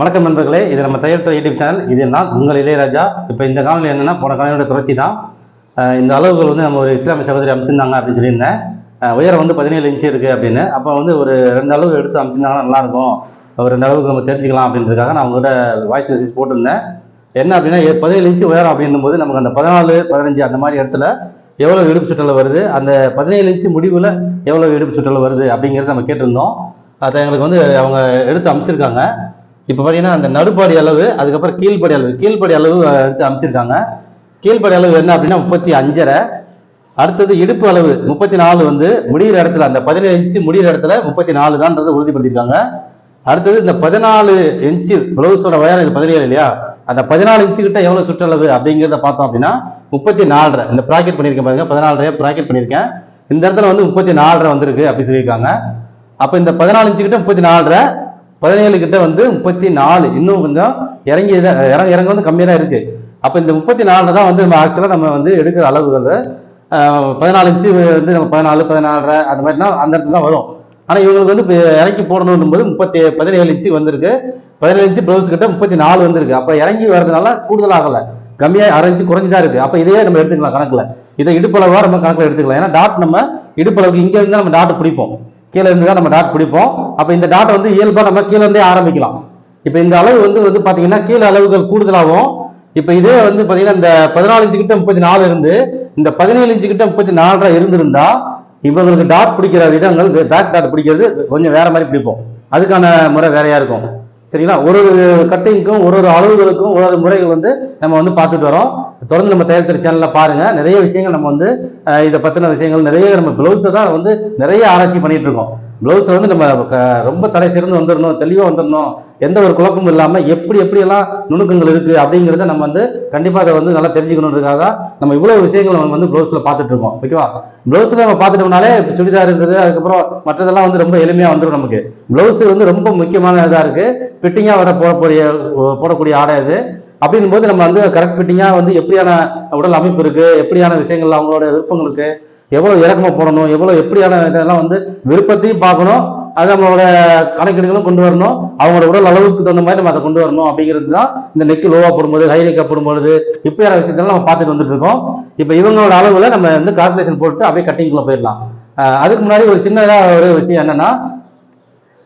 வணக்கம் நண்பர்களே இது நம்ம தையல் யூடியூப் சேனல் இது நான் உங்கள் இளையராஜா. இப்போ இந்த காலத்தில் என்னென்னா போன காணொலியோட தொடர்ச்சி தான் இந்த அளவுகள் வந்து நம்ம ஒரு இஸ்லாமிய சகோதரி அமைச்சிருந்தாங்க அப்படின்னு சொல்லியிருந்தேன். உயரம் வந்து பதினேழு இன்ச்சு இருக்குது அப்படின்னு. அப்போ வந்து ஒரு ரெண்டு அளவு எடுத்து அமைச்சிருந்தாங்கன்னா நல்லாயிருக்கும். ஒரு ரெண்டு அளவுக்கு நம்ம தெரிஞ்சுக்கலாம் அப்படின்றதுக்காக நான் உங்கள்கிட்ட வாய்ஸ் மெசேஜ் போட்டிருந்தேன். என்ன அப்படின்னா பதினேழு இன்ச்சு உயரம் அப்படின்னும் போது நமக்கு அந்த பதினாலு பதினஞ்சு அந்த மாதிரி இடத்துல எவ்வளோ இடுப்பு சுற்றளவு வருது அந்த பதினேழு இன்ச்சு முடிவில் எவ்வளோ இடுப்பு சுற்றளவு வருது அப்படிங்கிறத நம்ம கேட்டிருந்தோம். அதை எங்களுக்கு வந்து அவங்க எடுத்து அமைச்சிருக்காங்க. இப்போ பார்த்தீங்கன்னா அந்த நடுப்பாடி அளவு அதுக்கப்புறம் கீழ்ப்படி அளவு. கீழ்ப்படி அளவு எடுத்து அமைச்சிருக்காங்க கீழ்ப்படி அளவு என்ன அப்படின்னா முப்பத்தி அஞ்சரை. அடுத்தது இடுப்பு அளவு முப்பத்தி நாலு வந்து முடிகிற இடத்துல அந்த பதினேழு இன்ச்சு முடிகிற இடத்துல முப்பத்தி நாலு தான்ன்றதை உறுதிப்படுத்தியிருக்காங்க. அடுத்தது இந்த பதினாலு இன்ச்சு பிளவுஸோட உயரம் இது பதினேழு இல்லையா? அந்த பதினாலு இன்ச்சு கிட்ட எவ்வளோ சுற்றளவு அப்படிங்கிறத பார்த்தோம் அப்படின்னா முப்பத்தி நாலரை. இந்த ப்ராக்கெட் பண்ணியிருக்கேன் பாருங்க பதினாலரையா ப்ராக்கெட் பண்ணியிருக்கேன். இந்த இடத்துல வந்து முப்பத்தி நாலரை வந்திருக்கு அப்படி சொல்லியிருக்காங்க. அப்போ இந்த பதினாலு இன்ச்சு கிட்ட முப்பத்தி நாலரை பதினேழு கிட்ட வந்து முப்பத்தி நாலு இன்னும் கொஞ்சம் இறங்கி தான் இறங்க இறங்க வந்து கம்மியாக தான் இருக்குது அப்போ இந்த முப்பத்தி நாலு தான் வந்து நம்ம ஆக்சுவலாக நம்ம வந்து எடுக்கிற அளவுகள். பதினாலு இன்ச்சு வந்து நம்ம பதினாலு பதினாலரை அந்த மாதிரினா அந்த இடத்துல தான் வரும். ஆனால் இவங்களுக்கு வந்து இப்போ இறக்கி போடணும் போது முப்பத்தி பதினேழு இன்ச்சு வந்திருக்கு. பதினேழு இன்ச்சு ப்ளவுஸ் கிட்ட முப்பத்தி நாலு வந்திருக்கு. அப்போ இறங்கி வர்றதுனால கூடுதல் ஆகலை கம்மியாக அரைஞ்சு குறைஞ்சு தான் இருக்குது அப்போ இதையே நம்ம எடுத்துக்கலாம் கணக்கில். இதை இடுப்பளவாக நம்ம கணக்கில் எடுத்துக்கலாம். ஏன்னா டாட் நம்ம இடுப்பளவுக்கு இங்கேருந்து நம்ம டாட் பிடிப்போம். கீழே இருந்து தான் நம்ம டாட் பிடிப்போம். அப்போ இந்த டாட்டை வந்து இயல்பாக நம்ம கீழே இருந்தே ஆரம்பிக்கலாம். இப்போ இந்த அளவு வந்து வந்து பார்த்தீங்கன்னா கீழே அளவுகள் கூடுதலாகும். இப்போ இதே வந்து பார்த்தீங்கன்னா இந்த பதினாலு இன்ச்சு கிட்ட முப்பத்தி நாலு இருந்து இந்த பதினேழு இன்ச்சு கிட்ட முப்பத்தி நாலரை இருந்திருந்தா இவங்களுக்கு டாட் பிடிக்கிற விதங்கள் பேக் டாட் பிடிக்கிறது கொஞ்சம் வேற மாதிரி பிடிப்போம். அதுக்கான முறை வேறையா இருக்கும். சரிங்களா? ஒரு ஒரு கட்டிங்க்கும் ஒரு ஒரு அளவுகளுக்கும் ஒரு ஒரு முறைகள் வந்து நம்ம வந்து பார்த்துட்டு வரோம். தொடர்ந்து நம்ம தயாரிக்கிற சேனலில் பாருங்க. நிறைய விஷயங்கள் நம்ம வந்து இதை பற்றின விஷயங்கள் நிறைய நம்ம பிளவுஸை தான் வந்து நிறைய ஆராய்ச்சி பண்ணிட்டு இருக்கோம். ப்ளவுஸில் வந்து நம்ம ரொம்ப தலை சிறந்து வந்துடணும் தெளிவாக வந்துடணும் எந்த ஒரு குழப்பமும் இல்லாமல் எப்படி எப்படியெல்லாம் நுணுக்கங்கள் இருக்குது அப்படிங்கிறத நம்ம வந்து கண்டிப்பாக அதை வந்து நல்லா தெரிஞ்சுக்கணுன்றதுக்காக தான் நம்ம இவ்வளோ விஷயங்கள் நம்ம வந்து ப்ளவுஸில் பார்த்துட்டு இருக்கோம். ஓகேவா ப்ளவுஸில் நம்ம பார்த்துட்டோம்னாலே சுடிதார் இருக்குது அதுக்கப்புறம் மற்றதெல்லாம் வந்து ரொம்ப எளிமையாக வந்துடும் நமக்கு. ப்ளவுஸ் வந்து ரொம்ப முக்கியமான இதாக இருக்குது ஃபிட்டிங்காக வர போடக்கூடிய போடக்கூடிய ஆடை இது அப்படின்னும் போது நம்ம வந்து கரெக்ட் ஃபிட்டிங்காக வந்து எப்படியான உடல் அமைப்பு இருக்குது எப்படியான விஷயங்கள் அவங்களோட விருப்பங்களுக்கு எவ்வளோ இறக்கமா போடணும் எவ்வளோ எப்படியான இதெல்லாம் வந்து விருப்பத்தையும் பார்க்கணும் அது நம்மளோட கணக்கெடுகளும் கொண்டு வரணும் அவங்களோட உடல் அளவுக்கு தகுந்த மாதிரி நம்ம அதை கொண்டு வரணும் அப்படிங்கிறது தான் இந்த நெக்கு லோவாக போடும்போது ஹை நெக்கா போடும்போது இப்படியான விஷயத்தெல்லாம் நம்ம பார்த்துட்டு வந்துட்டு இருக்கோம். இப்போ இவங்களோட அளவில் நம்ம வந்து கால்குலேஷன் போட்டு அப்படியே கட்டிங்குள்ள போயிடலாம். அதுக்கு முன்னாடி ஒரு சின்னதாக ஒரு விஷயம் என்னன்னா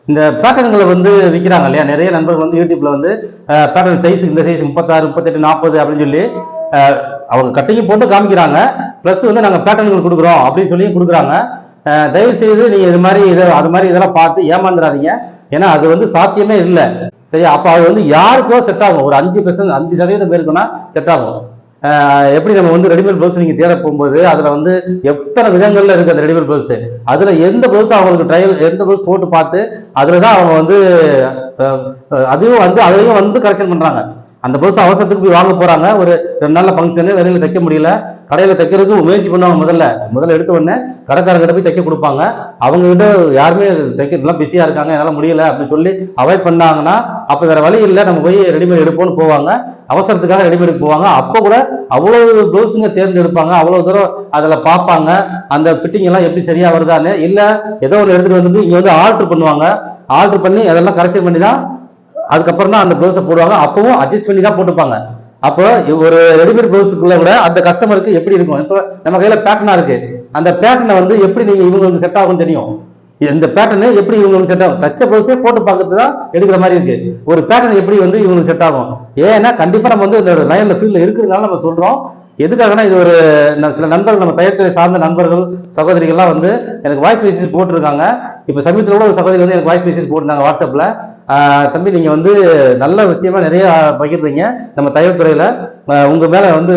இந்த பேட்டர்ன்களை வந்து விற்கிறாங்க இல்லையா? நிறைய நண்பர்கள் வந்து யூடியூப்ல வந்து பேட்டர்ன் சைஸ் இந்த சைஸ் முப்பத்தாறு முப்பத்தெட்டு நாற்பது அப்படின்னு சொல்லி அவங்க கட்டிங் போட்டு காமிக்கிறாங்க. ப்ளஸ் வந்து நாங்கள் பேட்டர்ன்கள் கொடுக்குறோம் அப்படின்னு சொல்லி கொடுக்குறாங்க. தயவுசெய்து தயவு செய்து இது மாதிரி இதை அது மாதிரி இதெல்லாம் பார்த்து ஏமாந்துடாதீங்க ஏன்னா அது வந்து சாத்தியமே இல்லை. சரி அப்போ அது வந்து யாருக்கோ செட் ஆகும். ஒரு அஞ்சு பெர்சன்ட் அஞ்சு சதவீதம் பேருக்குன்னா செட் ஆகும். எப்படி நம்ம வந்து ரெடிமேட் ப்ளவுஸ் நீங்கள் தேட போகும்போது அதில் வந்து எத்தனை விதங்களில் இருக்கு அந்த ரெடிமேட் ப்ளவுஸ் அதில் எந்த ப்ளவுஸ் அவங்களுக்கு ட்ரையல் எந்த ப்ளவுஸ் போட்டு பார்த்து அதில் தான் அவங்க வந்து அதுவும் வந்து அதையும் வந்து கரெக்ஷன் பண்ணுறாங்க அந்த புதுசு அவசரத்துக்கு போய் வாங்க போறாங்க. ஒரு ரெண்டு நாள்ல ஃபங்க்ஷனு வெளியில தைக்க முடியல. கடையில தைக்கிறதுக்கு முயற்சி பண்ணுவாங்க முதல்ல. முதல்ல எடுத்த உடனே கடைக்காரங்கிட்ட போய் தைக்க கொடுப்பாங்க. அவங்க கிட்ட யாருமே தைக்கிறதுலாம் பிஸியா இருக்காங்க என்னால முடியல அப்படின்னு சொல்லி அவாய்ட் பண்ணாங்கன்னா அப்ப வேற வழி இல்லை. நம்ம போய் ரெடிமேட் எடுப்போம்னு போவாங்க. அவசரத்துக்காக ரெடிமேட் போவாங்க. அப்போ கூட அவ்வளவு ப்ளவுஸுங்க தேர்ந்தெடுப்பாங்க. அவ்வளவு தூரம் அதுல பார்ப்பாங்க. அந்த ஃபிட்டிங் எல்லாம் எப்படி சரியா வருதான்னு. இல்ல ஏதோ ஒன்று எடுத்துட்டு வந்து இங்க வந்து ஆர்டர் பண்ணுவாங்க. ஆர்டர் பண்ணி அதெல்லாம் கரெக்ஷன் பண்ணி தான் அதுக்கப்புறம் தான் அந்த ப்ளவுஸை போடுவாங்க. அப்பவும் அட்ஜஸ்ட் பண்ணி தான் போட்டுப்பாங்க. அப்போ ஒரு ரெடிமேட் ப்ளவுஸுக்குள்ள கூட அந்த கஸ்டமருக்கு எப்படி இருக்கும்? இப்போ நம்ம கையில் பேட்டர்னா இருக்கு. அந்த பேட்டர்னை வந்து எப்படி நீங்கள் இவங்களுக்கு செட் ஆகும் தெரியும். இந்த பேட்டர்னு எப்படி இவங்களுக்கு செட் ஆகும்? தச்ச ப்ளவுஸே போட்டு பார்க்கறது தான் எடுக்கிற மாதிரி இருக்கு. ஒரு பேட்டர்ன் எப்படி வந்து இவங்களுக்கு செட் ஆகும்? ஏன்னா கண்டிப்பாக நம்ம வந்து இந்த லைனில் ஃபீல்டில் இருக்கிறதுனால நம்ம சொல்கிறோம் எதுக்காகனா இது ஒரு சில நண்பர்கள் நம்ம தயாரித்துறை சார்ந்த நண்பர்கள் சகோதரிகள்லாம் வந்து எனக்கு வாய்ஸ் மெசேஜ் போட்டிருக்காங்க. இப்போ சமீபத்தில் கூட ஒரு சகோதரி வந்து எனக்கு வாய்ஸ் மெசேஜ் போட்டிருந்தாங்க வாட்ஸ்அப்பில் தம்பி நீங்கள் வந்து நல்ல விஷயமா நிறைய பகிர்றீங்க. நம்ம தயவுத்துறையில் உங்கள் மேலே வந்து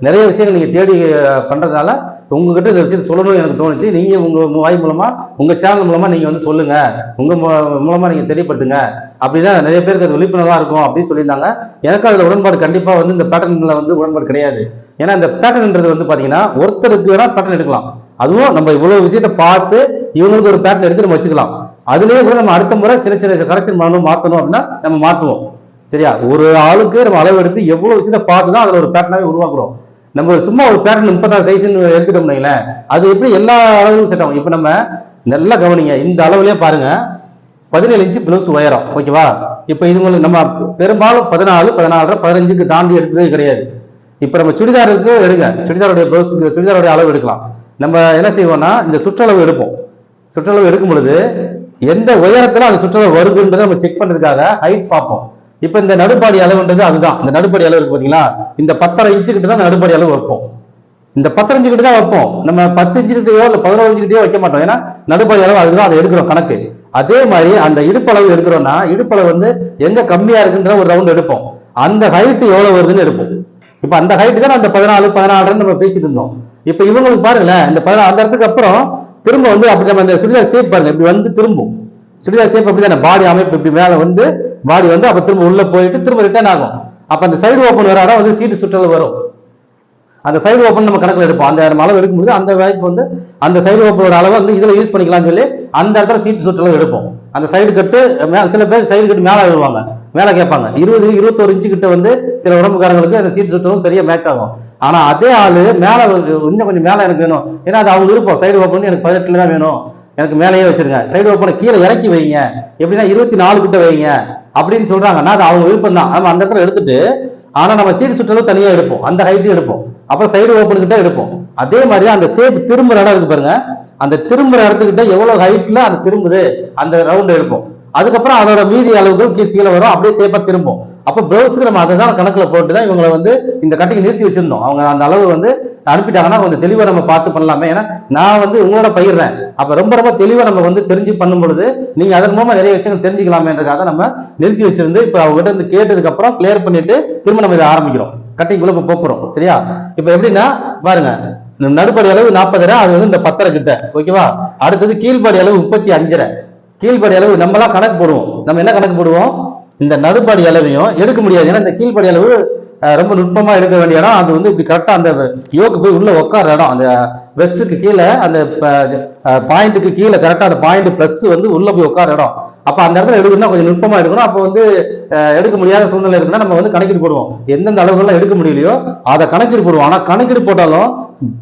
நிறைய விஷயங்கள் நீங்கள் தேடி பண்ணுறதுனால உங்ககிட்ட இந்த விஷயத்தை சொல்லணும்னு எனக்கு தோணுச்சு. நீங்கள் உங்கள் வாய் மூலமாக உங்கள் சேனல் மூலமாக நீங்கள் வந்து சொல்லுங்கள் உங்கள் மூ- நீங்கள் நீங்க தெரியப்படுத்துங்க. அப்படிதான் நிறைய பேருக்கு அது விழிப்புணர்வாக இருக்கும் அப்படின்னு சொல்லியிருந்தாங்க. எனக்கு அதில் உடன்பாடு கண்டிப்பாக வந்து இந்த பேட்டர்னில் வந்து உடன்பாடு கிடையாது. ஏன்னா இந்த பேட்டர்ன்றது வந்து பார்த்தீங்கன்னா ஒருத்தருக்கு வேணால் பேட்டர்ன் எடுக்கலாம். அதுவும் நம்ம இவ்வளோ விஷயத்தை பார்த்து இவங்களுக்கு ஒரு பேட்டர்ன் எடுத்து நம்ம வச்சுக்கலாம். அதுலேயே கூட நம்ம அடுத்த முறை சின்ன சின்ன கரெக்ஷன் பண்ணணும் மாற்றணும் அப்படின்னா நம்ம மாற்றுவோம் சரியா? ஒரு ஆளுக்கு நம்ம அளவு எடுத்து எவ்வளோ விஷயத்தை பார்த்து தான் அதில் ஒரு பேட்டர்னாவே உருவாக்குறோம். நம்ம சும்மா ஒரு பேட்டர்ன் முப்பத்தாறு சைஸ்ன்னு எடுத்துட்டோம்னு அது எப்படி எல்லா அளவுகளும் செட் ஆகும்? இப்போ நம்ம நல்லா கவனிங்க இந்த அளவுலேயே பாருங்க. பதினேழு இன்ச்சு பிளவுஸ் உயரம் ஓகேவா இப்போ இது உங்களுக்கு நம்ம பெரும்பாலும் பதினாலு பதினாலரை பதினஞ்சுக்கு தாண்டி எடுத்ததே கிடையாது. இப்போ நம்ம சுடிதாருக்கு எடுங்க சுடிதாருடைய ப்ளவுஸுக்கு சுடிதாருடைய அளவு எடுக்கலாம். நம்ம என்ன செய்வோம்னா இந்த சுற்றளவு எடுப்போம். சுற்றளவு எடுக்கும் பொழுது எந்த உயரத்துல அது சுற்றுலா வருதுன்றதை நம்ம செக் பண்றதுக்காக ஹைட் பார்ப்போம். இப்போ இந்த நடுப்பாடி அளவுன்றது அதுதான். இந்த நடுப்பாடி அளவு இருக்கு பாத்தீங்களா? இந்த பத்தரை இன்ச்சு கிட்ட தான் நடுப்பாடி அளவு வைப்போம். இந்த பத்தரை கிட்ட தான் வைப்போம். நம்ம பத்து இன்ச்சு கிட்டயோ இல்ல பதினோரு இன்ச்சு கிட்டயோ வைக்க மாட்டோம். ஏன்னா நடுப்பாடி அளவு அதுதான் அதை எடுக்கிறோம் கணக்கு. அதே மாதிரி அந்த இடுப்பளவு எடுக்கிறோம்னா இடுப்பளவு வந்து எங்க கம்மியா இருக்குன்ற ஒரு ரவுண்ட் எடுப்போம். அந்த ஹைட் எவ்வளவு வருதுன்னு எடுப்போம். இப்ப அந்த ஹைட்டு தான் அந்த பதினாலு பதினாறுன்னு நம்ம பேசிட்டு இருந்தோம். இப்ப இவங்களுக்கு பாருங்களேன் இந்த பதினாறு அந்த இடத்துக்கு அப்புறம் திரும்ப வந்து அப்படி நம்ம அந்த சுடிதார் ஷேப் பாருங்க இப்படி வந்து திரும்பும். சுடிதார் ஷேப் அப்படி தானே பாடி அமைப்பு இப்படி மேலே வந்து பாடி வந்து அப்போ திரும்ப உள்ள போயிட்டு திரும்ப ரிட்டர்ன் ஆகும். அப்போ அந்த சைடு ஓப்பன் வர இடம் வந்து சீட்டு சுற்றல் வரும். அந்த சைடு ஓப்பன் நம்ம கணக்கில் எடுப்போம். அந்த அளவு எடுக்கும்போது அந்த வாய்ப்பு வந்து அந்த சைடு ஓப்பனோட அளவு வந்து இதில் யூஸ் பண்ணிக்கலாம்னு சொல்லி அந்த இடத்துல சீட்டு சுற்றளவு எடுப்போம். அந்த சைடு கட்டு சில பேர் சைடு கட்டு மேலே எழுதுவாங்க மேலே கேட்பாங்க. இருபது இருபத்தோரு இன்ச்சு கிட்ட வந்து சில உடம்புக்காரங்களுக்கு அந்த சீட்டு சுற்றலும் சரியாக மேட்ச் ஆகும். ஆனா அதே ஆளு மேலே இன்னும் கொஞ்சம் மேலே எனக்கு வேணும். ஏன்னா அது அவங்க விருப்பம். சைடு ஓப்பன் வந்து எனக்கு பதினெட்டுல தான் வேணும். எனக்கு மேலேயே வச்சிருங்க. சைடு ஓப்பனை கீழே இறக்கி வைங்க. எப்படின்னா இருபத்தி நாலு கிட்ட வைங்க. அப்படின்னு சொல்றாங்கன்னா அது அவங்க விருப்பம் தான். நம்ம அந்த இடத்துல எடுத்துட்டு ஆனா நம்ம சீடு சுற்றலும் தனியா எடுப்போம். அந்த ஹைட்டும் எடுப்போம். அப்புறம் சைடு ஓப்பன் கிட்ட எடுப்போம். அதே மாதிரி அந்த ஷேப் திரும்புற இடம் இருக்கு பாருங்க. அந்த திரும்புற இடத்துக்கிட்ட எவ்வளவு ஹைட்ல அது திரும்புது. அந்த ரவுண்ட் எடுப்போம். அதுக்கப்புறம் அதோட மீதி அளவுகள் கீழே வரும். அப்படியே சேஃபா திரும்பும். அப்போ ப்ளவுஸுக்கு நம்ம அதை தான் கணக்கில் போட்டு தான் இவங்களை வந்து இந்த கட்டிக்கு நிறுத்தி வச்சிருந்தோம். அவங்க அந்த அளவு வந்து அனுப்பிட்டாங்கன்னா கொஞ்சம் தெளிவாக நம்ம பார்த்து பண்ணலாமே. ஏன்னா நான் வந்து உங்களோட பயிர்றேன். அப்போ ரொம்ப ரொம்ப தெளிவாக நம்ம வந்து தெரிஞ்சு பண்ணும் பொழுது அதன் மூலமாக நிறைய விஷயங்கள் தெரிஞ்சுக்கலாமேன்றதுக்காக நம்ம நிறுத்தி வச்சிருந்து இப்போ அவங்ககிட்ட இருந்து கேட்டதுக்கப்புறம் கிளியர் பண்ணிட்டு திரும்ப நம்ம இதை ஆரம்பிக்கிறோம். கட்டிங்குள்ள இப்போ போக்குறோம். சரியா? இப்போ எப்படின்னா பாருங்க. நடுப்படி அளவு நாற்பதரை அது வந்து இந்த பத்தரை கிட்ட. ஓகேவா அடுத்தது கீழ்படி அளவு முப்பத்தி அஞ்சரை. கீழ்படி அளவு நம்மளாம் கணக்கு போடுவோம். நம்ம என்ன கணக்கு போடுவோம்? இந்த நடுப்படி அளவையும் எடுக்க முடியாது. ஏன்னா இந்த கீழ்ப்படி அளவு ரொம்ப நுட்பமா எடுக்க வேண்டிய இடம். அது வந்து இப்படி கரெக்டா அந்த யோக்கு போய் உள்ள உட்கார இடம். அந்த வெஸ்ட்டுக்கு கீழே அந்த பாயிண்ட்டுக்கு கீழே கரெக்டா அந்த பாயிண்ட் பிளஸ் வந்து உள்ள போய் உட்கார இடம். அப்ப அந்த இடத்துல எடுக்கணும்னா கொஞ்சம் நுட்பமா எடுக்கணும். அப்போ வந்து எடுக்க முடியாத சூழ்நிலை இருக்குன்னா நம்ம வந்து கணக்கீடு போடுவோம். எந்தெந்த அளவுகள்லாம் எடுக்க முடியலையோ அதை கணக்கீடு போடுவோம். ஆனா கணக்கீடு போட்டாலும்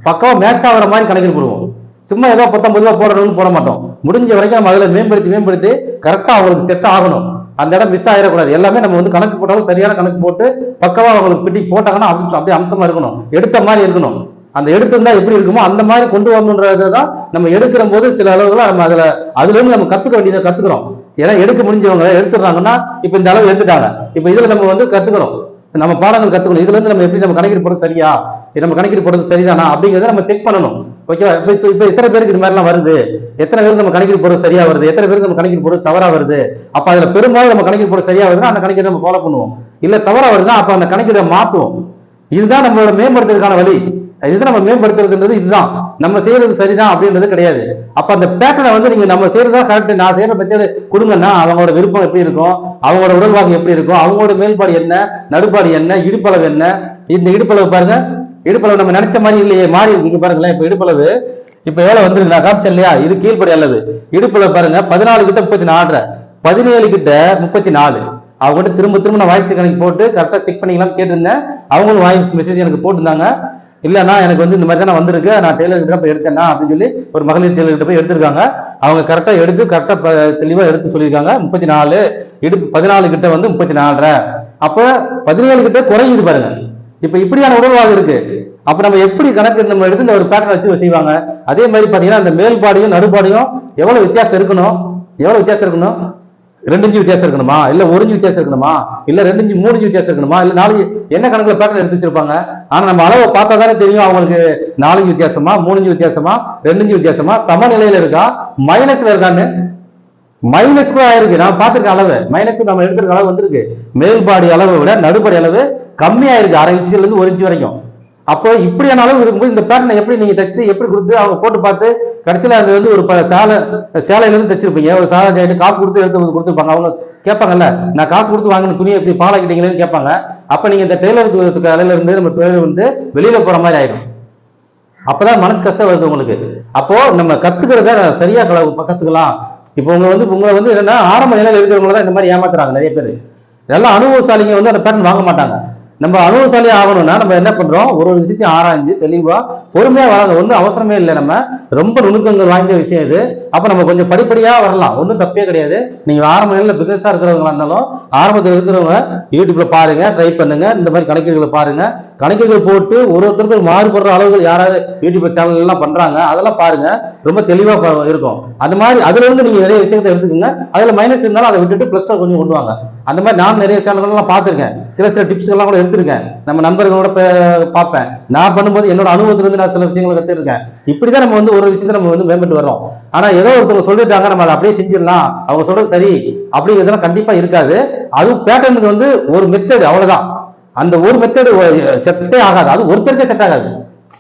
பக்காவா மேட்ச் ஆகிற மாதிரி கணக்கீடு போடுவோம். சும்மா ஏதோ பத்தொன்பது ரூபா போடணும்னு போட மாட்டோம். முடிஞ்ச வரைக்கும் நம்ம அதில் மேம்படுத்தி மேம்படுத்தி கரெக்டாக அவங்களுக்கு செட் ஆகணும். அந்த இடம் மிஸ் ஆகிடக்கூடாது எல்லாமே நம்ம வந்து கணக்கு போட்டாலும் சரியான கணக்கு போட்டு பக்கவா அவங்களுக்கு பிடி போட்டாங்கன்னா அம்சம் அப்படியே அம்சமா இருக்கணும். எடுத்த மாதிரி இருக்கணும். அந்த எடுத்திருந்தா எப்படி இருக்குமோ அந்த மாதிரி கொண்டு வரணுன்றதை தான் நம்ம எடுக்கிற போது சில அளவுகள் நம்ம அதுல அதுல இருந்து நம்ம கத்துக்க வேண்டியதை கத்துக்கிறோம். ஏன்னா எடுக்க முடிஞ்சவங்க எடுத்துடுறாங்கன்னா இப்ப இந்த அளவு எடுத்துட்டாங்க. இப்ப இதுல நம்ம வந்து கத்துக்கிறோம். நம்ம பாடங்கள் கத்துக்கணும். இதுல இருந்து நம்ம எப்படி நம்ம கணக்கீடு போடுறது சரியா? நம்ம கணக்கில் போடுறது சரிதானா? அப்படிங்கிறத நம்ம செக் பண்ணணும். ஓகேவா? இப்போ இப்போ எத்தனை பேருக்கு இது மாதிரிலாம் வருது? எத்தனை பேருக்கு நம்ம கணக்கில் போடுறது சரியா வருது? எத்தனை பேருக்கு நம்ம கணக்கில் போடுறது தவறா வருது? அப்போ அதில் பெரும்பாலும் நம்ம கணக்கில் போடுறது சரியா வருதுன்னா அந்த கணக்கீடு நம்ம ஃபாலோ பண்ணுவோம். இல்லை தவறா வருதுன்னா அப்போ அந்த கணக்கீடை மாற்றுவோம் இதுதான் நம்மளோட மேம்படுத்துறதுக்கான வழி. இதுதான் நம்ம மேம்படுத்துறதுன்றது இதுதான். நம்ம செய்யறது சரிதான் அப்படின்றது கிடையாது. அப்ப அந்த பேட்டர்னை வந்து நீங்க நம்ம செய்யறதா கரெக்ட் நான் செய்யற பத்தி கொடுங்கன்னா அவங்களோட விருப்பம் எப்படி இருக்கும்? அவங்களோட உடல்வாகம் எப்படி இருக்கும்? அவங்களோட மேல்பாடு என்ன? நடுப்பாடு என்ன? இடுப்பளவு என்ன? இந்த இடுப்பளவு பாருங்க. இடுப்பளவு நம்ம நினைச்ச மாதிரி இல்லையே மாறி இருக்கு. பாருங்களேன் இப்ப இடுப்பளவு இப்ப எவ்வளவு வந்துருக்கு நான் காமிச்சேன் இல்லையா? இது கீழ்படி அல்லது. இடுப்பளவு பாருங்க பதினாலு கிட்ட முப்பத்தி நாலு பதினேழு கிட்ட முப்பத்தி நாலு. அவங்க திரும்ப திரும்ப நான் வாய்ஸ் கணக்கு போட்டு கரெக்டாக செக் பண்ணிக்கலாம்னு கேட்டிருந்தேன். அவங்களும் வாய்ஸ் மெசேஜ் எனக்கு போட்டிருந்தாங்க. இல்லைண்ணா எனக்கு வந்து இந்த மாதிரி தான் வந்திருக்கு. நான் டெய்லர் கிட்ட போய் எடுத்தேன்னா அப்படின்னு சொல்லி ஒரு மகளிர் டெய்லர் கிட்ட போய் எடுத்திருக்காங்க. அவங்க கரெக்டாக எடுத்து கரெக்டாக தெளிவாக எடுத்து சொல்லியிருக்காங்க. முப்பத்தி நாலு இடுப்பு பதினாலு கிட்ட வந்து முப்பத்தி நாலரை. அப்போ பதினேழு கிட்ட குறையுது பாருங்க. இப்ப இப்படியான உடல்வாகு இருக்கு. அப்ப நம்ம எப்படி கணக்கு நம்ம எடுத்து இந்த ஒரு பேட்டர்ன் வச்சு செய்வாங்க? அதே மாதிரி பாத்தீங்கன்னா அந்த மேல்பாடியும் நடுபாடியும் எவ்வளவு வித்தியாசம் இருக்கணும்? எவ்வளவு வித்தியாசம் இருக்கணும்? ரெண்டு இஞ்சு வித்தியாசம் இருக்கணுமா? இல்ல ஒரு இஞ்சு வித்தியாசம் இருக்கணுமா? இல்ல ரெண்டு இஞ்சு மூணு இஞ்சு வித்தியாசம் இருக்கணுமா? இல்ல நாலு என்ன கணக்குல பேட்டர்ன் எடுத்து வச்சிருப்பாங்க? ஆனா நம்ம அளவை பார்த்தா தானே தெரியும் அவங்களுக்கு. நாலு இன்ச்சு வித்தியாசமா மூணு வித்தியாசமா ரெண்டு இஞ்சு வித்தியாசமா சமநிலையில இருக்கா? மைனஸ்ல இருக்கான்னு. மைனஸ் கூட ஆயிருக்கு. நான் பார்த்திருக்க அளவு. மைனஸ் நம்ம எடுத்திருக்க அளவு வந்திருக்கு. மேல்பாடி அளவை விட நடுப்படி அளவு கம்மியாயிருக்கு. அரை இன்ச்சுல இருந்து ஒரு இன்ச்சு வரைக்கும். அப்போ இப்படியான அளவு இருக்கும்போது இந்த பேட்டர்னை எப்படி நீங்க தச்சு எப்படி கொடுத்து அவங்க போட்டு பார்த்து கடைசியில அது வந்து ஒரு சேலை சேலையில இருந்து தச்சிருப்பீங்க. ஒரு சேலை ஜாயிட்டு காசு கொடுத்து எடுத்து வந்து கொடுத்துருப்பாங்க. அவங்க கேட்பாங்கல்ல நான் காசு கொடுத்து வாங்கின துணியை எப்படி பாலாக்கிட்டீங்களேன்னு கேட்பாங்க. அப்ப நீங்க இந்த டெய்லர் கடையில இருந்து நம்ம டெய்லர் வந்து வெளியில போற மாதிரி ஆயிடும். அப்பதான் மனசு கஷ்டம் வருது உங்களுக்கு. அப்போ நம்ம கத்துக்கிறத சரியா கல- கத்துக்கலாம். இப்போ உங்க வந்து உங்களை வந்து என்னன்னா ஆரம்ப நிலையில் இருக்கிறவங்க தான் இந்த மாதிரி ஏமாத்துறாங்க நிறைய பேர். எல்லாம் அனுபவசாலிங்க வந்து அந்த பேட்டர்ன் வாங்க மாட்டாங்க. நம்ம அனுபவசாலி ஆகணும்னா நம்ம என்ன பண்றோம்? ஒரு ஒரு விஷயத்தையும் ஆராய்ஞ்சு தெளிவா பொறுமையா வராது ஒன்றும் அவசரமே இல்லை நம்ம. ரொம்ப நுணுக்கங்கள் வாய்ந்த விஷயம் இது. அப்போ நம்ம கொஞ்சம் படிப்படியாக வரலாம். ஒன்றும் தப்பே கிடையாது. நீங்கள் ஆரம்ப நிலையில் பிசினஸா இருக்கிறவங்களா இருந்தாலும் ஆரம்பத்தில் இருக்கிறவங்க யூடியூப்பில் பாருங்கள் ட்ரை பண்ணுங்க இந்த மாதிரி கணக்கீடுகளை பாருங்கள் கணக்கீடுகள் போட்டு ஒரு ஒருத்தருக்கும் மாறுபடுற அளவுகள் யாராவது யூடியூப் சேனல் பண்ணுறாங்க அதெல்லாம் பாருங்கள் ரொம்ப தெளிவாக இருக்கும். அந்த மாதிரி அதுலேருந்து நீங்கள் நிறைய விஷயத்தை எடுத்துக்கோங்க. அதில் மைனஸ் இருந்தாலும் அதை விட்டுட்டு ப்ளஸ்ஸை கொஞ்சம் கொண்டு வாங்க. அந்த மாதிரி நான் நிறைய சேனல்கள்லாம் பார்த்துருக்கேன். சில சில டிப்ஸ் எல்லாம் கூட எடுத்திருக்கேன். நம்ம நண்பர்களோட பார்ப்பேன். நான் பண்ணும்போது என்னோட அனுபவத்திலிருந்து நான் சில விஷயங்களை கற்றுருக்கேன் இப்படி தான் நம்ம வந்து ஒரு விஷயத்தை நம்ம வந்து மேம்பட்டு வரோம் ஆனா ஏதோ ஒருத்தவங்க சொல்லிட்டாங்க நம்ம அதை அப்படியே செஞ்சிடலாம். அவங்க சொல்றது சரி. அப்படிங்கிறதுலாம் கண்டிப்பா இருக்காது. அதுவும் பேட்டர்னுக்கு வந்து ஒரு மெத்தடு அவ்வளவுதான். அந்த ஒரு மெத்தடு செட்டே ஆகாது. அது ஒருத்தருக்கே செட் ஆகாது.